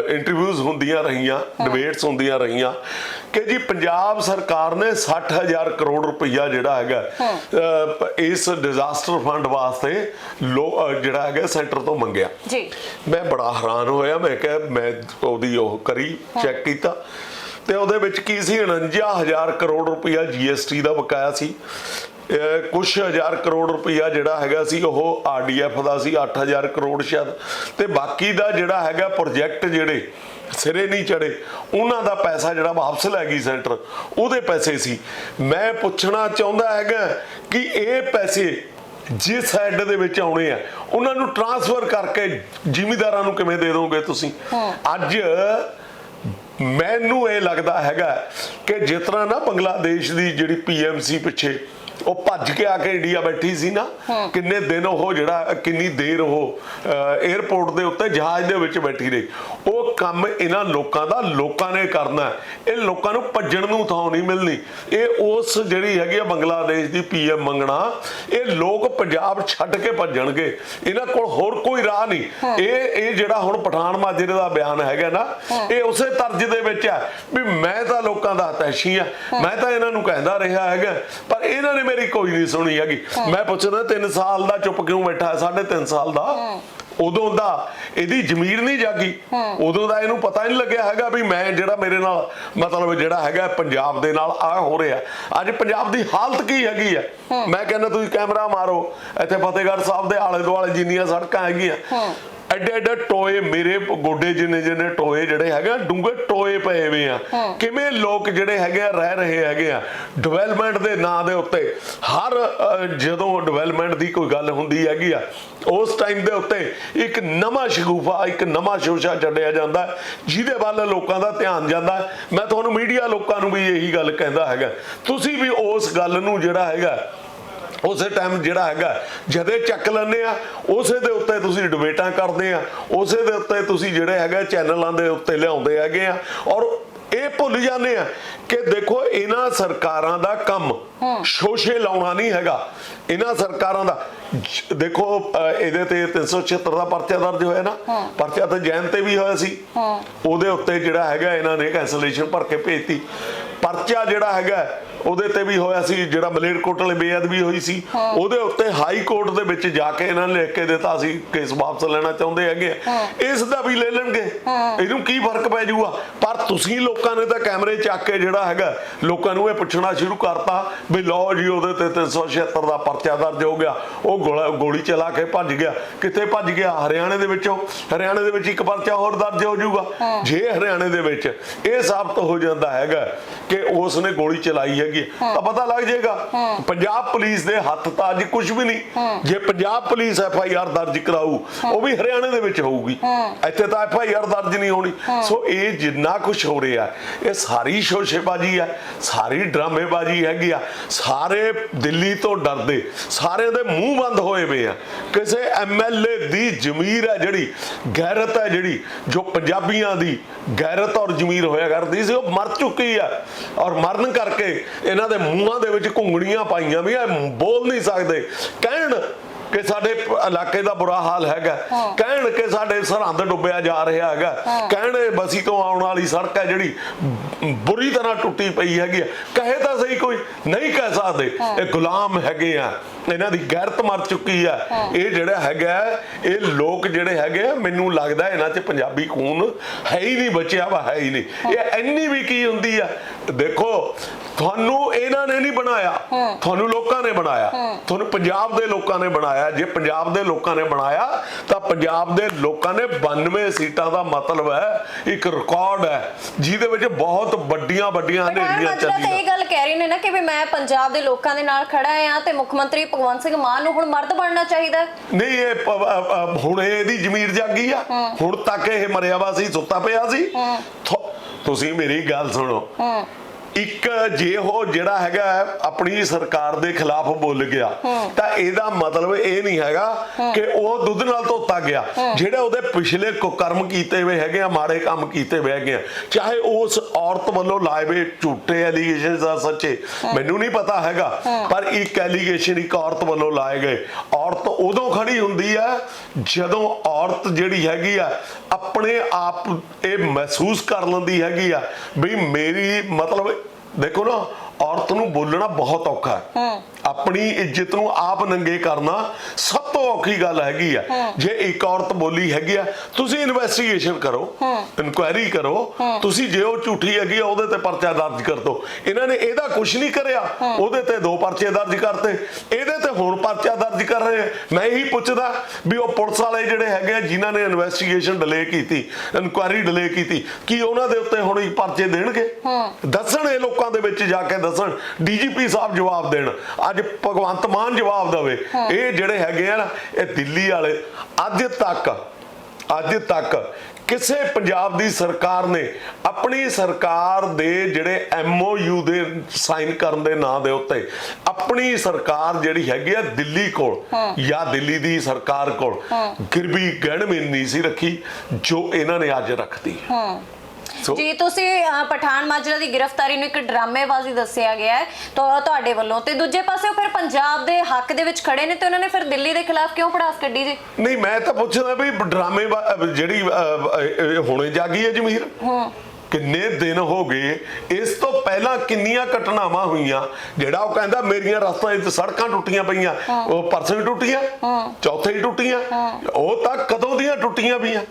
ਇੰਟਰਵਿਊਜ਼ ਹੁੰਦੀਆਂ ਰਹੀਆਂ ਡਿਬੇਟਸ ਹੁੰਦੀਆਂ ਰਹੀਆਂ ਕਿ ਜੀ ਪੰਜਾਬ ਸਰਕਾਰ ਨੇ 60000 ਕਰੋੜ ਰੁਪਈਆ ਜਿਹੜਾ ਹੈਗਾ ਇਸ ਡਿਜ਼ਾਸਟਰ ਫੰਡ ਵਾਸਤੇ ਜਿਹੜਾ ਹੈਗਾ ਸੈਂਟਰ ਤੋਂ ਮੰਗਿਆ। ਜੀ। ਮੈਂ ਬੜਾ ਹੈਰਾਨ ਹੋਇਆ ਮੈਂ ਕਿਹਾ ਮੈਂ ਉਹਦੀ ਉਹ ਕਰੀ ਚੈੱਕ ਕੀਤਾ ਤੇ ਉਹਦੇ ਵਿੱਚ ਕੀ ਸੀ? 49000 ਕਰੋੜ ਰੁਪਇਆ ਜੀਐਸਟੀ ਦਾ ਬਕਾਇਆ ਸੀ। ਕੁਛ ਹਜ਼ਾਰ ਕਰੋੜ ਰੁਪਇਆ ਜਿਹੜਾ ਹੈਗਾ ਸੀ ਉਹ ਆਰਡੀਐਫ ਦਾ ਸੀ 8000 ਕਰੋੜ ਸ਼ਾਇਦ। ਤੇ ਬਾਕੀ ਦਾ ਜਿਹੜਾ ਹੈਗਾ ਪ੍ਰੋਜੈਕਟ ਜਿਹੜੇ ਸਿਰੇ ਨਹੀਂ ਚੜੇ ਉਹਨਾਂ ਦਾ ਪੈਸਾ ਜਿਹੜਾ ਵਾਪਸ ਲੈ ਗਈ ਸੈਂਟਰ ਉਹਦੇ ਪੈਸੇ ਸੀ। ਮੈਂ ਪੁੱਛਣਾ ਚਾਹੁੰਦਾ ਹੈਗਾ ਕਿ ਇਹ ਪੈਸੇ ਜਿਸ ਹੈਡ ਦੇ ਵਿੱਚ ਆਉਣੇ ਆ ਉਹਨਾਂ ਨੂੰ ਟਰਾਂਸਫਰ ਕਰਕੇ ਜ਼ਿਮੀਦਾਰਾਂ ਨੂੰ ਕਿਵੇਂ ਦੇ ਦੋਗੇ ਤੁਸੀਂ? ਅੱਜ ਮੈਨੂੰ ਇਹ ਲੱਗਦਾ ਹੈਗਾ ਕਿ ਜਿਸ ਤਰ੍ਹਾਂ ਨਾ ਬੰਗਲਾਦੇਸ਼ ਦੀ ਜਿਹੜੀ ਪੀਐਮਸੀ ਪਿੱਛੇ ਉਹ ਭੱਜ ਕੇ ਆ ਕੇ ਇੰਡੀਆ ਬੈਠੀ ਸੀ ਨਾ ਕਿੰਨੇ ਦਿਨ ਉਹ ਜਿਹੜਾ ਕਿੰਨੀ ਦੇਰ ਉਹ 에어ਪੋਰਟ ਦੇ ਉੱਤੇ ਜਹਾਜ਼ ਦੇ ਵਿੱਚ ਬੈਠੀ ਰਹੀ। ਉਹ ਕੰਮ ਇਹਨਾਂ ਲੋਕਾਂ ਦਾ ਲੋਕਾਂ ਨੇ ਕਰਨਾ। ਇਹ ਲੋਕਾਂ ਨੂੰ ਭੱਜਣ ਨੂੰ ਥਾਂ ਨਹੀਂ ਮਿਲਣੀ। ਇਹ ਉਸ ਜਿਹੜੀ ਹੈਗੀ ਆ ਬੰਗਲਾਦੇਸ਼ ਦੀ ਪੀਐਮ ਮੰਗਣਾ ਇਹ ਲੋਕ ਪੰਜਾਬ ਛੱਡ ਕੇ ਭੱਜਣਗੇ। ਇਹਨਾਂ ਕੋਲ ਹੋਰ ਕੋਈ ਰਾਹ ਨਹੀਂ। ਇਹ ਇਹ ਜਿਹੜਾ ਹੁਣ ਪਠਾਨ ਮਾਜਰੇ ਦਾ ਬਿਆਨ ਹੈਗਾ ਨਾ ਇਹ ਉਸੇ ਤਰਜ ਦੇ ਵਿੱਚ ਹੈ ਵੀ ਮੈਂ ਤਾਂ ਲੋਕਾਂ ਦਾ ਹਤੈਸ਼ੀ ਆ ਮੈਂ ਤਾਂ ਇਹਨਾਂ ਨੂੰ ਕਹਿੰਦਾ ਰਿਹਾ ਹੈਗਾ। ਪਰ ਇਹਨਾਂ ਨੇ ਮੇਰੀ ਕੋਈ ਨਹੀਂ ਸੁਣੀ ਹੈਗੀ। ਮੈਂ ਪੁੱਛਦਾ 3 ਸਾਲ ਦਾ ਚੁੱਪ ਕਿਉਂ ਬੈਠਾ ਹੈ? 3.5 ਸਾਲ ਦਾ। ਉਦੋਂ ਦਾ ਇਹਦੀ ਜ਼ਮੀਰ ਨਹੀਂ ਜਾਗੀ। ਉਦੋਂ ਦਾ ਇਹਨੂੰ ਪਤਾ ਹੀ ਨਹੀਂ ਲੱਗਿਆ ਹੈਗਾ ਵੀ ਮੈਂ ਜਿਹੜਾ ਮੇਰੇ ਨਾਲ ਮਤਲਬ ਜਿਹੜਾ ਹੈਗਾ ਪੰਜਾਬ ਦੇ ਨਾਲ ਆ ਹੋ ਰਿਹਾ। ਅੱਜ ਪੰਜਾਬ ਦੀ ਹਾਲਤ ਕੀ ਹੈਗੀ ਆ ਮੈਂ ਕਹਿੰਦਾ ਤੁਸੀਂ ਕੈਮਰਾ ਮਾਰੋ। ਇੱਥੇ ਫਤਿਹਗੜ੍ਹ ਸਾਹਿਬ ਦੇ ਆਲੇ ਦੁਆਲੇ ਜਿੰਨੀਆਂ ਸੜਕਾਂ ਹੈਗੀਆਂ। ਐਡੇ ਐਡੇ ਟੋਏ ਮੇਰੇ ਗੋਡੇ ਜਿੰਨੇ ਜਿੰਨੇ ਟੋਏ ਜਿਹੜੇ ਹੈਗੇ ਡੂੰਘੇ ਟੋਏ ਪਏ ਵੇ ਆ। ਕਿਵੇਂ ਲੋਕ ਜਿਹੜੇ ਹੈਗੇ ਆ ਰਹਿ ਰਹੇ ਹੈਗੇ ਆ ਡਿਵੈਲਪਮੈਂਟ ਦੇ ਨਾਂ ਦੇ ਉੱਤੇ ਹਰ ਜਦੋਂ ਡਿਵੈਲਪਮੈਂਟ ਦੀ ਕੋਈ ਗੱਲ ਹੁੰਦੀ ਹੈਗੀ ਆ ਉਸ ਟਾਈਮ ਦੇ ਉੱਤੇ ਇੱਕ ਨਵਾਂ ਸ਼ਗੂਫਾ ਇੱਕ ਨਵਾਂ ਸ਼ੋਸ਼ਾ ਛੱਡਿਆ ਜਾਂਦਾ ਜਿਹਦੇ ਵੱਲ ਲੋਕਾਂ ਦਾ ਧਿਆਨ ਜਾਂਦਾ। ਮੈਂ ਤੁਹਾਨੂੰ ਮੀਡੀਆ ਲੋਕਾਂ ਨੂੰ ਵੀ ਇਹੀ ਗੱਲ ਕਹਿੰਦਾ ਹੈਗਾ। ਤੁਸੀਂ ਵੀ ਉਸ ਗੱਲ ਨੂੰ ਜਿਹੜਾ ਹੈਗਾ ਉਸੇ ਟਾਈਮ ਜਿਹੜਾ ਹੈਗਾ ਜਦੇ ਚੱਕ ਲੈਂਦੇ ਆ ਉਸੇ ਦੇ ਉੱਤੇ ਤੁਸੀਂ ਡਿਬੇਟਾਂ ਕਰਦੇ ਆ ਉਸੇ ਦੇ ਉੱਤੇ ਤੁਸੀਂ ਜਿਹੜੇ ਹੈਗਾ ਚੈਨਲਾਂ ਦੇ ਉੱਤੇ ਲਿਆਉਂਦੇ ਹੈਗੇ ਆ ਔਰ ਇਹ ਭੁੱਲ ਜਾਂਦੇ ਆ ਕਿ ਦੇਖੋ ਇਹਨਾਂ ਸਰਕਾਰਾਂ ਦਾ ਕੰਮ ਸ਼ੋਸ਼ੇ ਲਾਉਣਾ ਨਹੀਂ ਹੈਗਾ। ਇਹਨਾਂ ਸਰਕਾਰਾਂ ਦਾ ਦੇਖੋ ਇਹਦੇ ਤੇ 376 ਦਾ ਪਰਚਾ ਦਰਜ ਹੋਇਆ ਨਾ ਪਰਚਾ ਤਾਂ ਜੈਨ ਤੇ ਵੀ ਹੋਇਆ ਸੀ। ਉਹਦੇ ਉੱਤੇ ਜਿਹੜਾ ਹੈਗਾ ਇਹਨਾਂ ਨੇ ਕੈਂਸਲੇਸ਼ਨ ਭਰ ਕੇ ਭੇਜਤੀ। ਪਰਚਾ ਜਿਹੜਾ ਹੈਗਾ ਉਹਦੇ ਤੇ ਵੀ ਹੋਇਆ ਸੀ ਜਿਹੜਾ ਮਲੇਰਕੋਟਲੇ ਬੇਅਦਬੀ ਹੋਈ ਸੀ ਉਹਦੇ ਉੱਤੇ ਹਾਈ ਕੋਰਟ ਦੇ ਵਿੱਚ ਜਾ ਕੇ ਇਹਨਾਂ ਨੇ ਲਿਖ ਕੇ ਦਿੱਤਾ ਸੀ ਕੇਸ ਵਾਪਸ ਲੈਣਾ ਚਾਹੁੰਦੇ ਹੈਗੇ। ਇਸ ਦਾ ਵੀ ਲੈ ਲੈਣਗੇ। ਇਹਨੂੰ ਕੀ ਫ਼ਰਕ ਪੈ ਜਾਊਗਾ? ਪਰ ਤੁਸੀਂ ਲੋਕਾਂ ਨੇ ਤਾਂ ਕੈਮਰੇ ਚੱਕ ਕੇ ਜਿਹੜਾ ਹੈਗਾ ਲੋਕਾਂ ਨੂੰ ਇਹ ਪੁੱਛਣਾ ਸ਼ੁਰੂ ਕਰਤਾ ਵੀ ਲਓ ਜੀ ਉਹਦੇ ਤੇ 376 ਦਾ ਪਰਚਾ ਦਰਜ ਹੋ ਗਿਆ। ਉਹ ਗੋਲਾ- ਗੋਲੀ ਚਲਾ ਕੇ ਭੱਜ ਗਿਆ। ਕਿੱਥੇ ਭੱਜ ਗਿਆ? ਹਰਿਆਣੇ ਦੇ ਵਿੱਚੋਂ। ਹਰਿਆਣੇ ਦੇ ਵਿੱਚ ਇੱਕ ਪਰਚਾ ਹੋਰ ਦਰਜ ਹੋ ਜਾਊਗਾ। ਜੇ ਹਰਿਆਣੇ ਦੇ ਵਿੱਚ ਇਹ ਸਾਬਤ ਹੋ ਜਾਂਦਾ ਹੈਗਾ ਕਿ ਉਸ ਨੇ ਗੋਲੀ ਚਲਾਈ ਹੈਗੀ। ਤਾਂ ਪਤਾ ਲੱਗ ਜਾਏਗਾ ਪੰਜਾਬ ਪੁਲਿਸ ਦੇ ਹੱਥ ਤਾਂ ਅੱਜ ਕੁਝ ਵੀ ਨਹੀਂ। ਜੇ Punjab police F I R ਦਰਜ ਕਰਾਊ ਉਹ ਵੀ ਹਰਿਆਣੇ ਦੇ ਵਿੱਚ ਹੋਊਗੀ। ਇੱਥੇ ਤਾਂ ਐਫ ਆਈ ਆਰ ਦਰਜ ਨਹੀਂ ਹੋਣੀ। ਸੋ ਇਹ ਜਿੰਨਾ ਕੁਝ ਹੋ ਰਿਹਾ ਇਹ ਸਾਰੀ ਸ਼ੋਸ਼ੇਬਾਜ਼ੀ ਹੈ ਸਾਰੀ ਡਰਾਮੇਬਾਜ਼ੀ ਹੈਗੀ ਆ। ਸਾਰੇ ਦਿੱਲੀ ਤੋਂ ਡਰਦੇ ਸਾਰਿਆਂ ਦੇ ਮੂੰਹ ਬੰਦ ਹੋਏ ਵੇ ਆ। ਕਿਸੇ ਐਮਐਲਏ ਦੀ ਜ਼ਮੀਰ ਹੈ ਜਿਹੜੀ ਗੈਰਤ ਹੈ ਜਿਹੜੀ ਜੋ ਪੰਜਾਬੀਆਂ ਦੀ ਗੈਰਤ ਔਰ ਜ਼ਮੀਰ ਹੋਇਆ ਕਰਦੀ ਸੀ ਉਹ ਮਰ ਚੁੱਕੀ ਆ। ਔਰ ਮਰਨ ਕਰਕੇ ਇਹਨਾਂ ਦੇ ਮੂੰਹਾਂ ਦੇ ਵਿੱਚ ਘੁੰਗਣੀਆਂ ਪਾਈਆਂ ਵੀ ਇਹ ਬੋਲ ਨਹੀਂ ਸਕਦੇ। ਕਹਿਣ ਕਿ ਸਾਡੇ ਇਲਾਕੇ ਦਾ ਬੁਰਾ ਹਾਲ ਹੈਗਾ। ਕਹਿਣ ਕਿ ਸਾਡੇ ਸਰਹੰਦ ਡੁੱਬਿਆ ਜਾ ਰਿਹਾ ਹੈਗਾ। ਕਹਿਣ ਬਸੀ ਤੋਂ ਆਉਣ ਵਾਲੀ ਸੜਕ ਹੈ ਜਿਹੜੀ ਬੁਰੀ ਤਰ੍ਹਾਂ ਟੁੱਟੀ ਪਈ ਹੈਗੀ। ਕਹੇ ਤਾਂ ਸਹੀ ਕੋਈ ਨਹੀਂ ਕਹਿ ਸਕਦੇ। ਇਹ ਗੁਲਾਮ ਹੈਗੇ ਆ। ਇਹਨਾਂ ਦੀ ਗੈਰਤ ਮਰ ਚੁੱਕੀ ਆ। ਇਹ ਜਿਹੜਾ ਹੈਗਾ ਇਹ ਲੋਕ ਜਿਹੜੇ ਹੈਗੇ ਮੈਨੂੰ ਲੱਗਦਾ ਇਹਨਾਂ 'ਚ ਪੰਜਾਬੀ ਖੂਨ ਹੈ ਹੀ ਨਹੀਂ ਬਚਿਆ ਵਾ ਹੈ ਹੀ ਨਹੀਂ। ਇਹ ਇੰਨੀ ਵੀ ਕੀ ਹੁੰਦੀ ਆ? ਦੇਖੋ ਤੁਹਾਨੂੰ ਇਹਨਾਂ ਨੇ ਨਹੀਂ ਬਣਾਇਆ। ਤੁਹਾਨੂੰ ਲੋਕਾਂ ਨੇ ਬਣਾਇਆ। ਤੁਹਾਨੂੰ ਪੰਜਾਬ ਦੇ ਲੋਕਾਂ ਨੇ ਬਣਾਇਆ। ਜੇ ਪੰਜਾਬ ਦੇ ਲੋਕਾਂ ਨੇ ਬਣਾਇਆ ਤਾਂ ਪੰਜਾਬ ਦੇ ਲੋਕਾਂ ਨੇ 92 ਸੀਟਾਂ ਦਾ ਮਤਲਬ ਹੈ ਇੱਕ ਰਿਕਾਰਡ ਹੈ ਜਿਹਦੇ ਵਿੱਚ ਬਹੁਤ ਵੱਡੀਆਂ ਵੱਡੀਆਂ ਹਨੇਰੀਆਂ ਚੱਲੀਆਂ। ਇਹ ਗੱਲ ਕਹਿ ਰਹੇ ਨੇ ਨਾ ਕਿ ਵੀ ਮੈਂ ਪੰਜਾਬ ਦੇ ਲੋਕਾਂ ਦੇ ਨਾਲ ਖੜਾ ਆ ਤੇ ਮੁੱਖ ਮੰਤਰੀ ਭਗਵੰਤ ਸਿੰਘ ਮਾਨ ਨੂੰ ਹੁਣ ਮਰਦ ਬਣਨਾ ਚਾਹੀਦਾ ਹੈ। ਨਹੀਂ ਇਹ ਪ- ਅ- ਅ- ਹੁਣ ਇਹਦੀ ਜ਼ਮੀਰ ਜਾਗੀ ਆ। ਹੁਣ ਤੱਕ ਇਹ ਮਰਿਆ ਵਾ ਸੀ ਸੁੱਤਾ ਪਿਆ ਸੀ। ਥੋ- ਤੁਸੀਂ ਮੇਰੀ ਗੱਲ ਸੁਣੋ। ਇੱਕ ਜੇ ਉਹ ਜਿਹੜਾ ਹੈਗਾ ਆਪਣੀ ਸਰਕਾਰ ਦੇ ਖਿਲਾਫ ਬੋਲ ਗਿਆ ਤਾਂ ਇਹਦਾ ਮਤਲਬ ਇਹ ਨਹੀਂ ਹੈਗਾ ਕਿ ਉਹ ਦੁੱਧ ਨਾਲ ਧੋਤਾ ਗਿਆ। ਜਿਹੜੇ ਉਹਦੇ ਪਿਛਲੇ ਕੁਕਰਮ ਕੀਤੇ ਹੋਏ ਹੈਗੇ ਆ ਮਾੜੇ ਕੰਮ ਕੀਤੇ ਹੋਏ ਹੈਗੇ ਆ ਚਾਹੇ ਉਸ ਔਰਤ ਵੱਲੋਂ ਲਾਏ ਹੋਏ ਝੂਠੇ ਐਲੀਗੇਸ਼ਨਸ ਆ ਸੱਚੇ ਮੈਨੂੰ ਨਹੀਂ ਪਤਾ ਹੈਗਾ ਪਰ ਇੱਕ ਐਲੀਗੇਸ਼ਨ ਇੱਕ ਔਰਤ ਵੱਲੋਂ ਲਾਏ ਗਏ। ਔਰਤ ਉਦੋਂ ਖੜੀ ਹੁੰਦੀ ਆ ਜਦੋਂ ਔਰਤ ਜਿਹੜੀ ਹੈਗੀ ਆ ਆਪਣੇ ਆਪ ਇਹ ਮਹਿਸੂਸ ਕਰ ਲੈਂਦੀ ਹੈਗੀ ਆ ਵੀ ਮੇਰੀ ਮਤਲਬ ਦੇਖੋ ਨਾ ਔਰਤ ਨੂੰ ਬੋਲਣਾ ਬਹੁਤ ਔਖਾ ਹੈ। ਆਪਣੀ ਇੱਜ਼ਤ ਨੂੰ ਆਪ ਨੰਗੇ ਕਰਨਾ ਸਭ ਤੋਂ ਔਖੀ ਗੱਲ ਹੈਗੀ ਆ। ਜੇ ਇੱਕ ਔਰਤ ਬੋਲੀ ਹੈਗੀ ਆ ਤੁਸੀਂ ਇਨਵੈਸਟੀਗੇਸ਼ਨ ਕਰੋ ਇਨਕੁਆਇਰੀ ਕਰੋ ਤੁਸੀਂ ਜੇ ਉਹ ਝੂਠੀ ਹੈਗੀ ਆ ਉਹਦੇ ਤੇ ਪਰਚਾ ਦਰਜ ਕਰ ਦਿਓ। ਇਹਨਾਂ ਨੇ ਇਹਦਾ ਕੁਝ ਨਹੀਂ ਕਰਿਆ ਉਹਦੇ ਤੇ ਦੋ ਪਰਚੇ ਦਰਜ ਕਰਤੇ। ਇਹਦੇ ਤੇ ਹੁਣ ਪਰਚਾ ਦਰਜ ਕਰ ਰਹੇ। ਮੈਂ ਇਹੀ ਪੁੱਛਦਾ ਵੀ ਉਹ ਪੁਲਿਸ ਵਾਲੇ ਜਿਹੜੇ ਹੈਗੇ ਆ ਜਿਨ੍ਹਾਂ ਨੇ ਇਨਵੈਸਟੀਗੇਸ਼ਨ ਡਿਲੇ ਕੀਤੀ ਇਨਕੁਆਇਰੀ ਡਿਲੇ ਕੀਤੀ ਕੀ ਉਹਨਾਂ ਦੇ ਉੱਤੇ ਹੁਣ ਹੀ ਪਰਚੇ ਦੇਣਗੇ? ਦੱਸਣ ਇਹ ਲੋਕਾਂ ਦੇ ਵਿੱਚ ਜਾ ਕੇ ਦੱਸਣ। ਡੀਜੀਪੀ ਸਾਹਿਬ ਜਵਾਬ ਦੇਣ। ਅੱਜ ਭਗਵੰਤ ਮਾਨ ਜਵਾਬ ਦੇਵੇ। ਇਹ ਜਿਹੜੇ ਹੈਗੇ ਆ ਨਾ ਇਹ ਦਿੱਲੀ ਵਾਲੇ ਅੱਜ ਤੱਕ ਅੱਜ ਤੱਕ ਕਿਸੇ ਪੰਜਾਬ ਦੀ ਸਰਕਾਰ ਨੇ ਆਪਣੀ ਸਰਕਾਰ ਦੇ ਜਿਹੜੇ ਐਮਓਯੂ ਦੇ ਸਾਈਨ ਕਰਨ ਦੇ ਨਾਂ ਦੇ ਉੱਤੇ ਆਪਣੀ ਸਰਕਾਰ ਜਿਹੜੀ ਹੈਗੀ ਆ ਦਿੱਲੀ ਕੋਲ ਜਾਂ ਦਿੱਲੀ ਦੀ ਸਰਕਾਰ ਕੋਲ ਗਿਰਵੀ ਗਹਿਣਵੀ ਨਹੀਂ ਸੀ ਰੱਖੀ ਜੋ ਇਹਨਾਂ ਨੇ ਅੱਜ ਰੱਖਤੀ। ਸੋ ਜੀ ਤੁਸੀਂ ਪਠਾਨ ਮਾਜਰਾ ਦੀ ਗ੍ਰਿਫਤਾਰੀ ਨੂੰ ਇੱਕ ਡਰਾਮੇਬਾਜ਼ੀ ਦੱਸਿਆ ਗਿਆ ਹੈ। ਤਾਂ ਤੁਹਾਡੇ ਵੱਲੋਂ। ਤੇ ਦੂਜੇ ਪਾਸੇ ਉਹ ਫਿਰ ਪੰਜਾਬ ਦੇ ਹੱਕ ਦੇ ਵਿੱਚ ਖੜੇ ਨੇ ਤੇ ਉਹਨਾਂ ਨੇ ਫਿਰ ਦਿੱਲੀ ਦੇ ਖਿਲਾਫ ਕਿਉਂ ਪੜਾਸ ਕੱਢੀ ਜੀ? ਨਹੀਂ ਮੈਂ ਤਾਂ ਪੁੱਛਦਾ ਵੀ ਡਰਾਮੇ ਵਾ- ਅਹ ਜਿਹੜੀ ਅਹ, ਹੁਣੇ ਜਾਗੀ ਹੈ ਜਮੀਰ? ਕਿੰਨੇ ਦਿਨ ਹੋ ਗਏ ਇਸ ਤੋਂ ਪਹਿਲਾਂ ਕਿੰਨੀਆਂ ਘਟਨਾਵਾਂ ਹੋਈਆਂ? ਜਿਹੜਾ ਉਹ ਕਹਿੰਦਾ ਮੇਰੀਆਂ ਰਸਤਾਂ 'ਚ ਸੜਕਾਂ ਟੁੱਟੀਆਂ ਪਈਆਂ ਉਹ ਪਰਸੋਂ ਟੁੱਟੀਆਂ ਚੌਥੇ ਹੀ ਟੁੱਟੀਆਂ ਉਹ ਤਾਂ ਕਦੋਂ ਦੀਆਂ ਟੁੱਟੀਆਂ ਪਈਆਂ?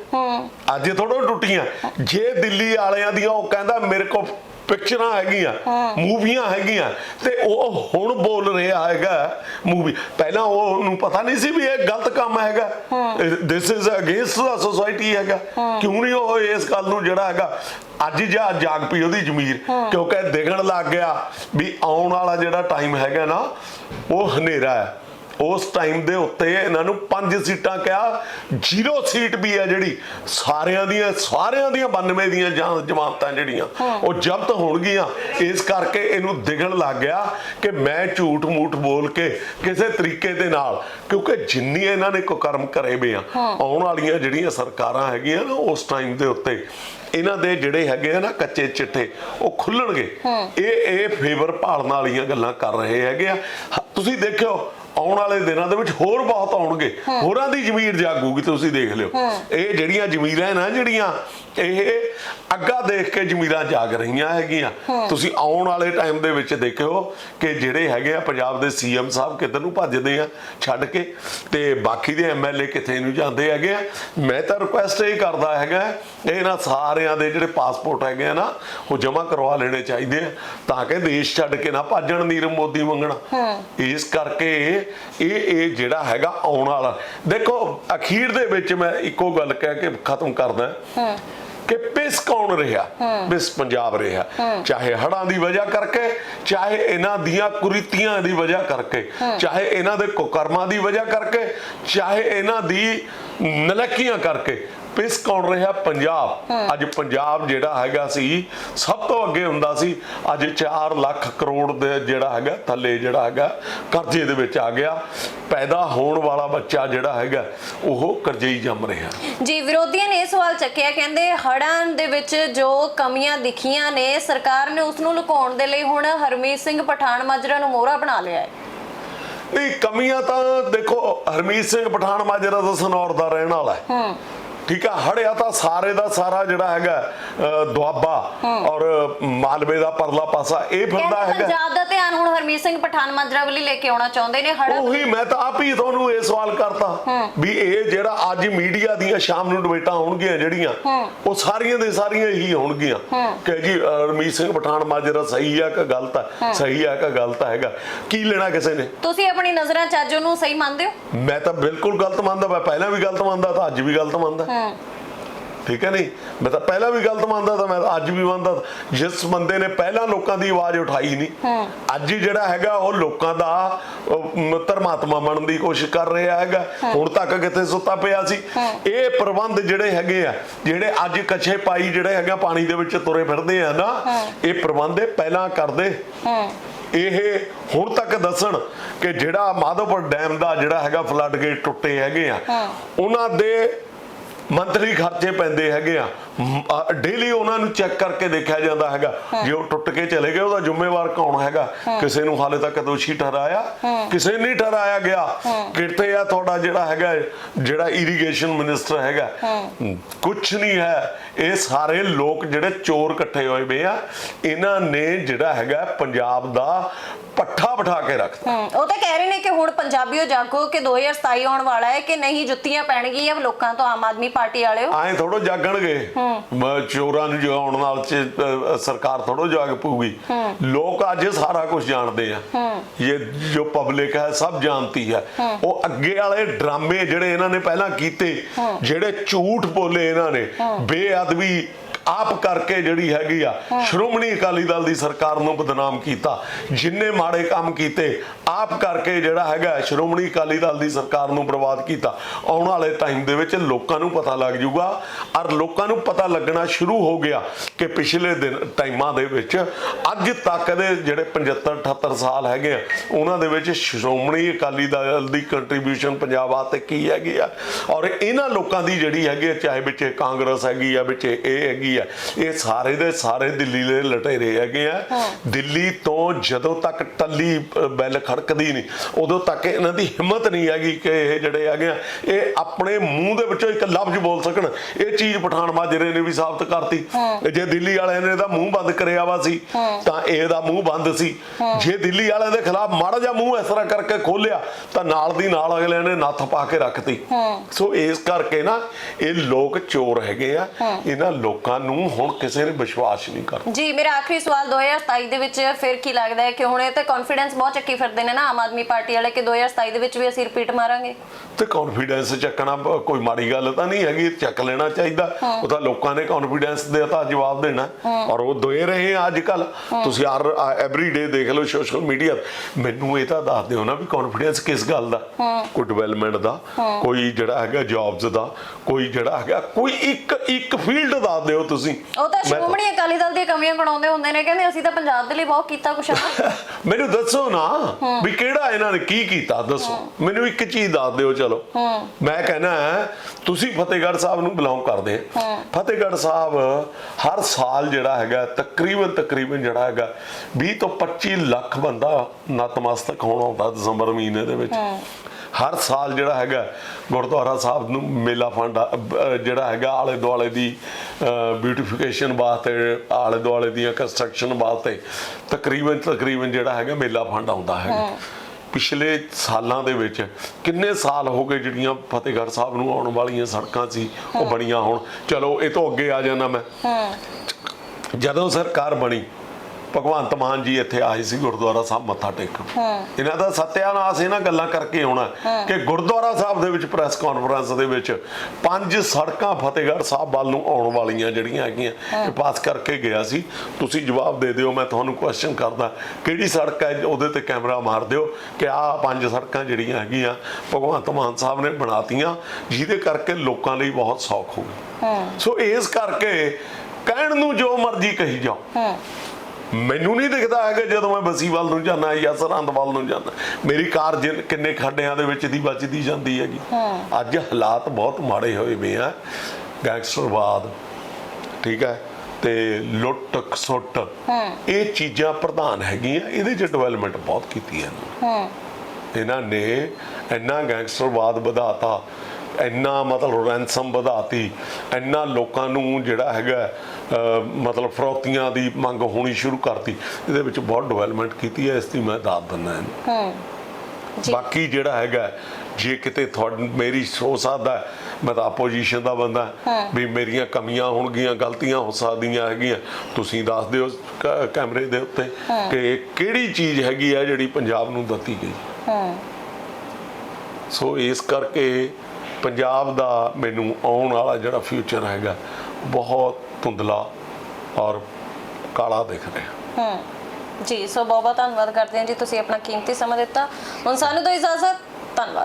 ਅੱਜ ਥੋੜੋ ਟੁੱਟੀਆਂ। ਜੇ ਦਿੱਲੀ ਵਾਲਿਆਂ ਦੀਆਂ ਉਹ ਕਹਿੰਦਾ ਮੇਰੇ ਕੋਲ ਪਿਕਚਰਾਂ ਹੈਗੀਆਂ ਮੂਵੀਆਂ ਹੈਗੀਆਂ ਤੇ ਉਹ ਹੁਣ ਬੋਲ ਰਿਹਾ ਹੈਗਾ ਮੂਵੀ ਪਹਿਲਾਂ ਉਹ ਉਹਨੂੰ ਪਤਾ ਨਹੀਂ ਸੀ ਵੀ ਇਹ ਗਲਤ ਕੰਮ ਹੈਗਾ। This is against the society ਹੈਗਾ। ਕਿਉਂ ਨਹੀਂ ਉਹ ਇਸ ਗੱਲ ਨੂੰ ਜਿਹੜਾ ਹੈਗਾ ਅੱਜ ਜਾ ਜਾਗ ਪਈ ਉਹਦੀ ਜ਼ਮੀਰ। ਕਿਉਂਕਿ ਦੇਖਣ ਲੱਗ ਗਿਆ ਵੀ ਆਉਣ ਵਾਲਾ ਜਿਹੜਾ ਟਾਈਮ ਹੈਗਾ ਨਾ ਉਹ ਹਨੇਰਾ ਹੈ। ਉਸ ਟਾਈਮ ਦੇ ਉੱਤੇ ਇਹਨਾਂ ਨੂੰ ਪੰਜ ਸੀਟਾਂ ਕਿਹਾ ਜ਼ੀਰੋ ਸੀਟ ਵੀ ਹੈ ਜਿਹੜੀ ਸਾਰਿਆਂ ਦੀਆਂ ਸਾਰਿਆਂ ਦੀਆਂ 92 ਦੀਆਂ ਜਾਂ ਜਮਾਨਤਾਂ ਜਿਹੜੀਆਂ ਉਹ ਜ਼ਬਤ ਹੋਣਗੀਆਂ। ਇਸ ਕਰਕੇ ਇਹਨੂੰ ਦਿਖਣ ਲੱਗ ਗਿਆ ਕਿ ਮੈਂ ਝੂਠ ਮੂਠ ਬੋਲ ਕੇ ਕਿਸੇ ਤਰੀਕੇ ਦੇ ਨਾਲ ਕਿਉਂਕਿ ਜਿੰਨੀ ਇਹਨਾਂ ਨੇ ਕੁਕਰਮ ਕਰੇ ਵੇ ਆ ਆਉਣ ਵਾਲੀਆਂ ਜਿਹੜੀਆਂ ਸਰਕਾਰਾਂ ਹੈਗੀਆਂ ਨਾ ਉਸ ਟਾਈਮ ਦੇ ਉੱਤੇ ਇਹਨਾਂ ਦੇ ਜਿਹੜੇ ਹੈਗੇ ਆ ਨਾ ਕੱਚੇ ਚਿੱਟੇ ਉਹ ਖੁੱਲਣਗੇ। ਇਹ ਇਹ ਫੇਵਰ ਭਾਲਣ ਵਾਲੀਆਂ ਗੱਲਾਂ ਕਰ ਰਹੇ ਹੈਗੇ ਆ। ਤੁਸੀਂ ਦੇਖਿਓ ਆਉਣ ਵਾਲੇ ਦਿਨਾਂ ਦੇ ਵਿੱਚ ਹੋਰ ਬਹੁਤ ਆਉਣਗੇ। ਹੋਰਾਂ ਦੀ ਜ਼ਮੀਰ ਜਾਗੂਗੀ ਤੁਸੀਂ ਦੇਖ ਲਿਓ। ਇਹ ਜਿਹੜੀਆਂ ਜ਼ਮੀਰਾਂ ਨਾ ਜਿਹੜੀਆਂ ਇਹ ਅੱਗਾ ਦੇਖ ਕੇ ਜ਼ਮੀਰਾਂ ਜਾਗ ਰਹੀਆਂ ਹੈਗੀਆਂ। ਤੁਸੀਂ ਆਉਣ ਵਾਲੇ ਟਾਈਮ ਦੇ ਵਿੱਚ ਦੇਖਿਓ ਕਿ ਜਿਹੜੇ ਹੈਗੇ ਆ ਪੰਜਾਬ ਦੇ ਸੀਐਮ ਸਾਹਿਬ ਕਿੱਧਰ ਨੂੰ ਭੱਜਦੇ ਆ ਛੱਡ ਕੇ ਤੇ ਬਾਕੀ ਦੇ ਐਮਐਲਏ ਕਿੱਥੇ ਨੂੰ ਜਾਂਦੇ ਹੈਗੇ ਆ। ਮੈਂ ਤਾਂ ਰਿਕੁਐਸਟ ਇਹ ਕਰਦਾ ਹੈਗਾ ਇਹਨਾਂ ਸਾਰਿਆਂ ਦੇ ਜਿਹੜੇ ਪਾਸਪੋਰਟ ਹੈਗੇ ਆ ਨਾ ਉਹ ਜਮ੍ਹਾਂ ਕਰਵਾ ਲੈਣੇ ਚਾਹੀਦੇ ਆ ਤਾਂ ਕਿ ਦੇਸ਼ ਛੱਡ ਕੇ ਨਾ ਭੱਜਣ ਨੀਰਵ ਮੋਦੀ ਮੰਗਣਾ। ਇਸ ਕਰਕੇ ਇਹ ਇਹ ਜਿਹੜਾ ਹੈਗਾ ਆਉਣ ਵਾਲਾ। ਦੇਖੋ ਅਖੀਰ ਦੇ ਵਿੱਚ ਮੈਂ ਇੱਕੋ ਗੱਲ ਕਹਿ ਕੇ ਖਤਮ ਕਰਦਾ। ਕਿ ਪਿਸ ਕੌਣ ਰਿਹਾ? ਪਿਸ ਪੰਜਾਬ ਰਿਹਾ। ਚਾਹੇ ਹੜਾਂ ਦੀ ਵਜ੍ਹਾ ਕਰਕੇ ਚਾਹੇ ਇਹਨਾਂ ਦੀਆਂ ਕੁਰੀਤੀਆਂ ਦੀ ਵਜ੍ਹਾ ਕਰਕੇ ਚਾਹੇ ਇਹਨਾਂ ਦੇ ਕੁਕਰਮਾਂ ਦੀ ਵਜ੍ਹਾ ਕਰਕੇ ਚਾਹੇ ਇਹਨਾਂ ਦੀ ਨਲਕੀਆਂ ਕਰਕੇ ਪਿਸ ਕੌਣ ਰਿਹਾ? ਪੰਜਾਬ। ਅੱਜ ਪੰਜਾਬ ਜਿਹੜਾ ਹੈਗਾ ਸੀ ਸਭ ਤੋਂ ਅੱਗੇ ਹੁੰਦਾ ਸੀ ਅੱਜ 4 ਲੱਖ ਕਰੋੜ ਦੇ ਜਿਹੜਾ ਹੈਗਾ ਥੱਲੇ ਜਿਹੜਾ ਹੈਗਾ ਕਰਜ਼ੇ ਦੇ ਵਿੱਚ ਆ ਗਿਆ। ਪੈਦਾ ਹੋਣ ਵਾਲਾ ਬੱਚਾ ਜਿਹੜਾ ਹੈਗਾ ਉਹ ਕਰਜ਼ੇ ਹੀ ਜੰਮ ਰਿਹਾ। ਜੀ ਵਿਰੋਧੀਆਂ ਨੇ ਇਹ ਸਵਾਲ ਚੱਕਿਆ ਕਹਿੰਦੇ ਹੜ੍ਹਾਂ ਦੇ ਵਿੱਚ ਜੋ ਕਮੀਆਂ ਦਿਖੀਆਂ ਨੇ ਸਰਕਾਰ ਨੇ ਉਸ ਨੂੰ ਲੁਕਾਉਣ ਦੇ ਲਈ ਹੁਣ ਹਰਮੀਤ ਸਿੰਘ ਪਠਾਨ ਮਾਜਰਾ ਨੂੰ ਮੋਹਰਾ ਬਣਾ ਲਿਆ ਹੈ। ਇਹ ਕਮੀਆਂ ਤਾਂ ਦੇਖੋ ਹਰਮੀਤ ਸਿੰਘ ਪਠਾਨ ਮਾਜਰਾ ਦਾ ਸਨੌਰ ਦਾ ਰਹਿਣ ਵਾਲਾ ਹੈ। ਠੀਕ ਆ ਹੜਿਆ ਤਾਂ ਸਾਰੇ ਦਾ ਸਾਰਾ ਜਿਹੜਾ ਹੈਗਾ ਦੁਆਬਾ ਔਰ ਮਾਲਵੇ ਦਾ ਪਰਲਾ ਪਾਸਾ ਇਹ ਫਿਰਦਾ ਹੈਗਾ। ਪੰਜਾਬ ਦਾ ਧਿਆਨ ਹੁਣ ਹਰਮੀਤ ਸਿੰਘ ਪਠਾਨ ਮਾਜਰਾ ਵੱਲ ਹੀ ਲੈ ਕੇ ਆਉਣਾ ਚਾਹੁੰਦੇ ਨੇ ਹੜ੍ਹਾਂ। ਉਹੀ ਮੈਂ ਤਾਂ ਆਪ ਹੀ ਤੁਹਾਨੂੰ ਇਹ ਸਵਾਲ ਕਰਤਾ ਵੀ ਇਹ ਜਿਹੜਾ ਅੱਜ ਮੀਡੀਆ ਦੀਆਂ ਸ਼ਾਮ ਨੂੰ ਡਿਬੇਟਾਂ ਹੋਣਗੀਆਂ ਜਿਹੜੀਆਂ ਉਹ ਸਾਰੀਆਂ ਦੇ ਸਾਰੀਆਂ ਇਹੀ ਹੋਣਗੀਆਂ। ਕਿ ਜੀ ਅ, ਰਮੀਤ ਸਿੰਘ ਪਠਾਨ ਮਾਜਰਾ ਸਹੀ ਆ ਕਿ ਗਲਤ ਆ? ਸਹੀ ਆ ਕਿ ਗਲਤ ਹੈਗਾ? ਕੀ ਲੈਣਾ ਕਿਸੇ ਨੇ? ਤੁਸੀਂ ਆਪਣੀ ਨਜ਼ਰਾਂ 'ਚ ਅੱਜ ਉਹਨੂੰ ਸਹੀ ਮੰਨਦੇ ਹੋ? ਮੈਂ ਤਾਂ ਬਿਲਕੁਲ ਗਲਤ ਮੰਨਦਾ ਮੈਂ ਪਹਿਲਾਂ ਵੀ ਗਲਤ ਮੰਨਦਾ ਤਾਂ ਅੱਜ ਵੀ ਗਲਤ ਮੰਨਦਾ। ਠੀਕ ਹੈ ਨਹੀਂ? ਮੈਂ ਤਾਂ ਪਹਿਲਾਂ ਵੀ ਗਲਤ ਮੰਨਦਾ ਤਾਂ ਮੈਂ ਅੱਜ ਵੀ ਮੰਨਦਾ। ਜਿਸ ਬੰਦੇ ਨੇ ਪਹਿਲਾਂ ਲੋਕਾਂ ਦੀ ਆਵਾਜ਼ ਉਠਾਈ ਨਹੀਂ ਅੱਜ ਹੀ ਜਿਹੜਾ ਹੈਗਾ ਉਹ ਲੋਕਾਂ ਦਾ ਧਰਮਾਤਮਾ ਬਣਨ ਦੀ ਕੋਸ਼ਿਸ਼ ਕਰ ਰਿਹਾ ਹੈਗਾ। ਹੁਣ ਤੱਕ ਕਿੱਥੇ ਸੁੱਤਾ ਪਿਆ ਸੀ। ਇਹ ਪ੍ਰਬੰਧ ਜਿਹੜੇ ਹੈਗੇ ਆ ਜਿਹੜੇ ਅੱਜ ਕੱਛੇ ਪਾਈ ਜਿਹੜੇ ਹੈਗਾ ਪਾਣੀ ਦੇ ਵਿੱਚ ਤੁਰੇ ਫਿਰਦੇ ਆ ਨਾ ਇਹ ਪ੍ਰਬੰਧ ਪਹਿਲਾਂ ਕਰਦੇ। ਇਹ ਹੁਣ ਤੱਕ ਦੱਸਣ ਕਿ ਜਿਹੜਾ ਮਾਧੋਪੁਰ ਡੈਮ ਦਾ ਜਿਹੜਾ ਹੈਗਾ ਫਲੱਡ ਗੇਟ ਟੁੱਟੇ ਹੈਗੇ ਆ ਉਹਨਾਂ ਦੇ ਮੰਥਲੀ ਖਰਚੇ ਪੈਂਦੇ ਹੈਗੇ ਆ। ਡੇਲੀ ਉਹਨਾਂ ਨੂੰ ਚੈੱਕ ਕਰਕੇ ਦੇਖਿਆ ਜਾਂਦਾ ਹੈਗਾ। ਜੇ ਉਹ ਟੁੱਟ ਕੇ ਚਲੇ ਗਏ ਉਹਦਾ ਜ਼ਿੰਮੇਵਾਰ ਕੌਣ ਹੈਗਾ? ਕਿਸੇ ਨੂੰ ਹਾਲੇ ਤੱਕ ਦੋਸ਼ੀ ਠਹਿਰਾਇਆ। ਕਿਸੇ ਨਹੀਂ ਠਹਿਰਾਇਆ ਗਿਆ। ਕਿਤੇ ਆ ਤੁਹਾਡਾ ਜਿਹੜਾ ਹੈਗਾ ਜਿਹੜਾ ਇਰੀਗੇਸ਼ਨ ਮਿਨਿਸਟਰ ਹੈਗਾ। ਕੁਝ ਨਹੀਂ ਹੈ। ਇਹ ਸਾਰੇ ਲੋਕ ਜਿਹੜੇ ਚੋਰ ਇਕੱਠੇ ਹੋਏ ਵੇ ਆ ਇਹਨਾਂ ਨੇ ਜਿਹੜਾ ਹੈਗਾ ਪੰਜਾਬ ਦਾ ਪੱਠਾ ਬਿਠਾ ਕੇ ਹਮ, ਉਹ ਤਾਂ ਕਹਿ ਰਹੇ ਨੇ ਕਿ ਹੁਣ ਪੰਜਾਬੀਓ ਜਾਗੋ ਕਿ 2027 ਆਉਣ ਵਾਲਾ ਹੈ ਕਿ ਨਹੀਂ ਜੁੱਤੀਆਂ ਪੈਣਗੀਆਂ ਲੋਕਾਂ ਤੋਂ ਆਮ ਆਦਮੀ ਪਾਰਟੀ ਵਾਲਿਓ? ਐਂ ਥੋੜੋ ਜਾਗਣਗੇ। ਮ- ਚੋਰਾਂ ਨੂੰ ਜਗਾਉਣ ਨਾਲ ਚ ਅ, ਸਰਕਾਰ ਥੋੜੋ ਜਾਗ ਪਊਗੀ। ਲੋਕ ਅੱਜ ਸਾਰਾ ਕੁਝ ਜਾਣਦੇ ਆ। ਇਹ ਜੋ ਪਬਲਿਕ ਹੈ ਸਭ ਜਾਣਦੀ ਹੈ। ਉਹ ਅੱਗੇ ਵਾਲੇ ਡਰਾਮੇ ਜਿਹੜੇ ਇਹਨਾਂ ਨੇ ਪਹਿਲਾਂ ਕੀਤੇ ਜਿਹੜੇ ਝੂਠ ਬੋਲੇ ਇਹਨਾਂ ਨੇ ਬੇਅਦਬੀ ਆਪ ਕਰਕੇ ਜਿਹੜੀ ਹੈਗੀ ਆ ਸ਼੍ਰੋਮਣੀ ਅਕਾਲੀ ਦਲ ਦੀ ਸਰਕਾਰ ਨੂੰ ਬਦਨਾਮ ਕੀਤਾ। ਜਿੰਨੇ ਮਾੜੇ ਕੰਮ ਕੀਤੇ ਆਪ ਕਰਕੇ ਜਿਹੜਾ ਹੈਗਾ ਸ਼੍ਰੋਮਣੀ ਅਕਾਲੀ ਦਲ ਦੀ ਸਰਕਾਰ ਨੂੰ ਬਰਬਾਦ ਕੀਤਾ। ਆਉਣ ਵਾਲੇ ਟਾਈਮ ਦੇ ਵਿੱਚ ਲੋਕਾਂ ਨੂੰ ਪਤਾ ਲੱਗ ਜਾਊਗਾ ਔਰ ਲੋਕਾਂ ਨੂੰ ਪਤਾ ਲੱਗਣਾ ਸ਼ੁਰੂ ਹੋ ਗਿਆ ਕਿ ਪਿਛਲੇ ਦਿਨ ਟਾਈਮਾਂ ਦੇ ਵਿੱਚ ਅੱਜ ਤੱਕ ਦੇ ਜਿਹੜੇ 75 78 ਸਾਲ ਹੈਗੇ ਆ ਉਹਨਾਂ ਦੇ ਵਿੱਚ ਸ਼੍ਰੋਮਣੀ ਅਕਾਲੀ ਦਲ ਦੀ ਕੰਟਰੀਬਿਊਸ਼ਨ ਪੰਜਾਬ ਆਤੇ ਕੀ ਹੈਗੀ ਆ। ਔਰ ਇਹਨਾਂ ਲੋਕਾਂ ਦੀ ਜਿਹੜੀ ਹੈਗੀ ਆ ਚਾਹੇ ਵਿੱਚ ਕਾਂਗਰਸ ਹੈਗੀ ਆ ਵਿੱਚ ਇਹ ਹੈਗੀ ਆ। ਇਹ ਸਾਰੇ ਦੇ ਸਾਰੇ ਦਿੱਲੀ ਦੇ ਲਟੇਰੇ ਹੈਗੇ ਆ। ਦਿੱਲੀ ਤੋਂ ਜਦੋਂ ਤੱਕ ਟੱਲੀ ਬੈਲ ਖੜਕਦੀ ਨਹੀਂ ਉਦੋਂ ਤੱਕ ਇਹਨਾਂ ਦੀ ਹਿੰਮਤ ਨਹੀਂ ਹੈਗੀ ਕਿ ਇਹ ਜਿਹੜੇ ਹੈਗੇ ਆ ਇਹ ਆਪਣੇ ਮੂੰਹ ਦੇ ਵਿੱਚੋਂ ਇੱਕ ਲਫ਼ਜ਼ ਬੋਲ ਸਕਣ। ਇਹ ਚੀਜ਼ ਪਠਾਨ ਮਾਜਰੇ ਨੇ ਵੀ ਸਾਬਤ ਕਰਤੀ। ਜੇ ਦਿੱਲੀ ਵਾਲਿਆਂ ਨੇ ਇਹਦਾ ਮੂੰਹ ਬੰਦ ਕਰਿਆ ਵਾ ਸੀ ਤਾਂ ਇਹਦਾ ਮੂੰਹ ਬੰਦ ਸੀ। ਜੇ ਦਿੱਲੀ ਵਾਲਿਆਂ ਦੇ ਖਿਲਾਫ ਮਾੜਾ ਜਿਹਾ ਮੂੰਹ ਇਸ ਤਰ੍ਹਾਂ ਕਰਕੇ ਖੋਲਿਆ ਤਾਂ ਨਾਲ ਦੀ ਨਾਲ ਅਗਲਿਆਂ ਨੇ ਨੱਥ ਪਾ ਕੇ ਰੱਖਤੀ। ਸੋ ਇਸ ਕਰਕੇ ਨਾ ਇਹ ਲੋਕ ਚੋਰ ਹੈਗੇ ਆ। ਇਹਨਾਂ ਲੋਕਾਂ ਨੂੰ ਹੁਣ ਕਿਸੇ ਨੇ ਵਿਸ਼ਵਾਸ ਨਹੀਂ ਕਰਦਾ ਜੀ ਮੇਰਾ ਆਖਰੀ ਸਵਾਲ 2027 ਦੇ ਵਿੱਚ ਫਿਰ ਕੀ ਲੱਗਦਾ ਹੈ ਕਿ ਹੁਣ ਇਹ ਤੇ ਕੌਨਫੀਡੈਂਸ ਬਹੁਤ ਚੱਕੀ ਫਿਰਦੇ ਨੇ ਨਾ ਆਮ ਆਦਮੀ ਪਾਰਟੀ ਵਾਲੇ ਕਿ 2027 ਦੇ ਵਿੱਚ ਵੀ ਅਸੀਂ ਰਿਪੀਟ ਮਾਰਾਂਗੇ? ਤੇ ਕੌਨਫੀਡੈਂਸ ਚੱਕਣਾ ਕੋਈ ਮਾੜੀ ਗੱਲ ਤਾਂ ਨਹੀਂ ਹੈਗੀ ਚੱਕ ਲੈਣਾ ਚਾਹੀਦਾ। ਉਹ ਤਾਂ ਲੋਕਾਂ ਨੇ ਕੌਨਫੀਡੈਂਸ ਦੇ ਤਾਂ ਜਵਾਬ ਦੇਣਾ। ਔਰ ਉਹ ਦੇ ਰਹੇ ਆ ਅੱਜ ਕੱਲ ਤੁਸੀਂ ਹਰ ਐਵਰੀ ਡੇ ਦੇਖ ਲਓ ਸੋਸ਼ਲ ਮੀਡੀਆ ਮੈਨੂੰ ਇਹ ਤਾਂ ਦੱਸ ਦਿਓ ਨਾ ਵੀ ਕੌਨਫੀਡੈਂਸ ਕਿਸ ਗੱਲ ਦਾ? ਕੋਈ ਡਿਵੈਲਪਮੈਂਟ ਦਾ ਕੋਈ ਜਿਹੜਾ ਹੈਗਾ ਜੌਬਸ ਦਾ ਕੋਈ ਜਿਹੜਾ ਹੈਗਾ ਕੋਈ ਇੱਕ ਇੱਕ ਫੀਲਡ ਦੱਸ ਦਿਓ ਤੁਸੀਂ? ਉਹ ਤਾਂ ਸ਼੍ਰੋਮਣੀ ਅਕਾਲੀ ਦਲ ਦੀਆਂ ਕਮੀਆਂ ਗਣਾਉਂਦੇ ਹੁੰਦੇ ਨੇ ਕਹਿੰਦੇ ਅਸੀਂ ਤਾਂ ਪੰਜਾਬ ਦੇ ਲਈ ਬਹੁਤ ਕੀਤਾ ਕੁਛ ਮੈਨੂੰ ਦੱਸੋ ਨਾ ਵੀ ਕਿਹੜਾ ਇਹਨਾਂ ਨੇ ਕੀ ਕੀਤਾ ਦੱਸੋ। ਮੈਨੂੰ ਇੱਕ ਚੀਜ਼ ਦੱਸ ਦਿਓ ਚਲੋ। ਮੈਂ ਕਹਿੰਦਾ ਤੁਸੀਂ ਫਤਿਹਗੜ੍ਹ ਸਾਹਿਬ ਨੂੰ ਬਿਲੋਂਗ ਕਰਦੇ ਫਤਿਹਗੜ੍ਹ ਸਾਹਿਬ ਹਰ ਸਾਲ ਜਿਹੜਾ ਹੈਗਾ ਤਕਰੀਬਨ ਤਕਰੀਬਨ ਜਿਹੜਾ ਹੈਗਾ 20 ਤੋਂ 25 ਲੱਖ ਬੰਦਾ ਨਤਮਸਤਕ ਹੋਣ ਆਉਂਦਾ ਦਸੰਬਰ ਮਹੀਨੇ ਦੇ ਵਿੱਚ। ਹਰ ਸਾਲ ਜਿਹੜਾ ਹੈਗਾ ਗੁਰਦੁਆਰਾ ਸਾਹਿਬ ਨੂੰ ਮੇਲਾ ਫੰਡ ਜਿਹੜਾ ਹੈਗਾ ਆਲੇ ਦੁਆਲੇ ਦੀ ਬਿਊਟੀਫਿਕੇਸ਼ਨ ਵਾਸਤੇ ਆਲੇ ਦੁਆਲੇ ਦੀਆਂ ਕੰਸਟਰਕਸ਼ਨ ਵਾਸਤੇ ਤਕਰੀਬਨ ਤਕਰੀਬਨ ਜਿਹੜਾ ਹੈਗਾ ਮੇਲਾ ਫੰਡ ਆਉਂਦਾ ਹੈਗਾ। ਪਿਛਲੇ ਸਾਲਾਂ ਦੇ ਵਿੱਚ ਕਿੰਨੇ ਸਾਲ ਹੋ ਗਏ ਜਿਹੜੀਆਂ ਫਤਿਹਗੜ੍ਹ ਸਾਹਿਬ ਨੂੰ ਆਉਣ ਵਾਲੀਆਂ ਸੜਕਾਂ ਸੀ ਉਹ ਬਣੀਆਂ ਹੁਣ। ਚਲੋ ਇਹ ਤੋਂ ਅੱਗੇ ਆ ਜਾਣਾ ਮੈਂ। ਜਦੋਂ ਸਰਕਾਰ ਬਣੀ ਭਗਵੰਤ ਮਾਨ ਜੀ ਇੱਥੇ ਆਏ ਸੀ ਗੁਰਦੁਆਰਾ ਸਾਹਿਬ ਮੱਥਾ ਟੇਕਣ। ਇਹਨਾਂ ਦਾ ਸਤਿਆਨਾਸ਼ ਇਹਨਾਂ ਗੱਲਾਂ ਕਰਕੇ ਹੋਣਾ ਕਿ ਗੁਰਦੁਆਰਾ ਸਾਹਿਬ ਦੇ ਵਿੱਚ ਪ੍ਰੈਸ ਕਾਨਫਰੰਸ ਦੇ ਵਿੱਚ ਪੰਜ ਸੜਕਾਂ ਫਤਿਹਗੜ੍ਹ ਸਾਹਿਬ ਵੱਲ ਨੂੰ ਆਉਣ ਵਾਲੀਆਂ ਜਿਹੜੀਆਂ ਹੈਗੀਆਂ ਇਹ ਪਾਸ ਕਰਕੇ ਗਿਆ ਸੀ। ਤੁਸੀਂ ਜਵਾਬ ਦੇ ਦਿਓ ਮੈਂ ਤੁਹਾਨੂੰ ਕੁਐਸਚਨ ਕਰਦਾ ਕਿਹੜੀ ਸੜਕ ਹੈ ਉਹਦੇ ਤੇ ਕੈਮਰਾ ਮਾਰ ਦਿਓ ਕਿ ਆਹ ਪੰਜ ਸੜਕਾਂ ਜਿਹੜੀਆਂ ਹੈਗੀਆਂ ਭਗਵੰਤ ਮਾਨ ਸਾਹਿਬ ਨੇ ਬਣਾਤੀਆਂ ਜਿਹਦੇ ਕਰਕੇ ਲੋਕਾਂ ਲਈ ਬਹੁਤ ਸੌਖ ਹੋ ਗਈ ਸੋ ਇਸ ਕਰਕੇ ਕਹਿਣ ਨੂੰ ਜੋ ਮਰਜ਼ੀ ਕਹੀ ਜਾਓ। ਮੈਨੂੰ ਨਹੀਂ ਦਿਖਦਾ ਹੈਗਾ ਜਦੋਂ ਮੈਂ ਬਸੀਵਾਲ ਨੂੰ ਜਾਂਦਾ ਜਾਂ ਸਰਹੰਦ ਵੱਲ ਨੂੰ ਜਾਂਦਾ। ਮੇਰੀ ਕਾਰ ਕਿੰਨੇ ਖੱਡਿਆਂ ਦੇ ਵਿੱਚ ਦੀ ਵੱਜਦੀ ਜਾਂਦੀ ਹੈਗੀ। ਅੱਜ ਹਾਲਾਤ ਬਹੁਤ ਮਾੜੇ ਹੋਏ ਵੇ ਆ। ਗੈਂਗਸਟਰਵਾਦ ਠੀਕ ਹੈ? ਤੇ ਲੁੱਟ ਖਸੁੱਟ ਇਹ ਚੀਜ਼ਾਂ ਪ੍ਰਧਾਨ ਹੈਗੀਆਂ। ਇਹਦੇ ਚ ਡਿਵੈਲਪਮੈਂਟ ਬਹੁਤ ਕੀਤੀ ਹੈ। ਇਹਨਾਂ ਨੇ। ਇੰਨਾ ਗੈਂਗਸਟਰਵਾਦ ਵਧਾਤਾ। ਇੰਨਾ ਮਤਲਬ ਰੈਂਸਮ ਵਧਾਤੀ ਇੰਨਾ ਲੋਕਾਂ ਨੂੰ ਜਿਹੜਾ ਹੈਗਾ ਮਤਲਬ ਫਰੌਤੀਆਂ ਦੀ ਮੰਗ ਹੋਣੀ ਸ਼ੁਰੂ ਕਰਤੀ। ਇਹਦੇ ਵਿੱਚ ਬਹੁਤ ਡਿਵੈਲਪਮੈਂਟ ਕੀਤੀ ਹੈ ਇਸ ਦੀ ਮੈਂ ਦਾਤ ਦਿੰਦਾ ਜੀ। ਬਾਕੀ ਜਿਹੜਾ ਹੈਗਾ ਜੇ ਕਿਤੇ ਤੁਹਾਡੀ ਮੇਰੀ ਸੋਚ ਸਕਦਾ ਹੈ, ਮੈਂ ਤਾਂ ਆਪੋਜੀਸ਼ਨ ਦਾ ਬੰਦਾ ਵੀ ਮੇਰੀਆਂ ਕਮੀਆਂ ਹੋਣਗੀਆਂ ਗਲਤੀਆਂ ਹੋ ਸਕਦੀਆਂ ਹੈਗੀਆਂ ਤੁਸੀਂ ਦੱਸ ਦਿਓ ਕੈਮਰੇ ਦੇ ਉੱਤੇ ਕਿ ਕਿਹੜੀ ਚੀਜ਼ ਹੈਗੀ ਹੈ ਜਿਹੜੀ ਪੰਜਾਬ ਨੂੰ ਦਿੱਤੀ ਗਈ। ਸੋ ਇਸ ਕਰਕੇ ਪੰਜਾਬ ਦਾ ਮੈਨੂੰ ਆਉਣ ਵਾਲਾ ਜਿਹੜਾ ਫਿਊਚਰ ਹੈਗਾ, ਬਹੁਤ ਧੁੰਦਲਾ ਔਰ ਕਾਲਾ ਦਿਖ ਰਿਹਾ। ਹੂੰ। ਜੀ, ਸੋ ਬਹੁਤ ਬਹੁਤ ਧੰਨਵਾਦ ਕਰਦੇ ਹਾਂ ਜੀ, ਤੁਸੀਂ ਆਪਣਾ ਕੀਮਤੀ ਸਮਾਂ ਦਿੱਤਾ। ਹੁਣ ਸਾਨੂੰ ਤੋਂ ਇਜਾਜ਼ਤ। ਧੰਨਵਾਦ।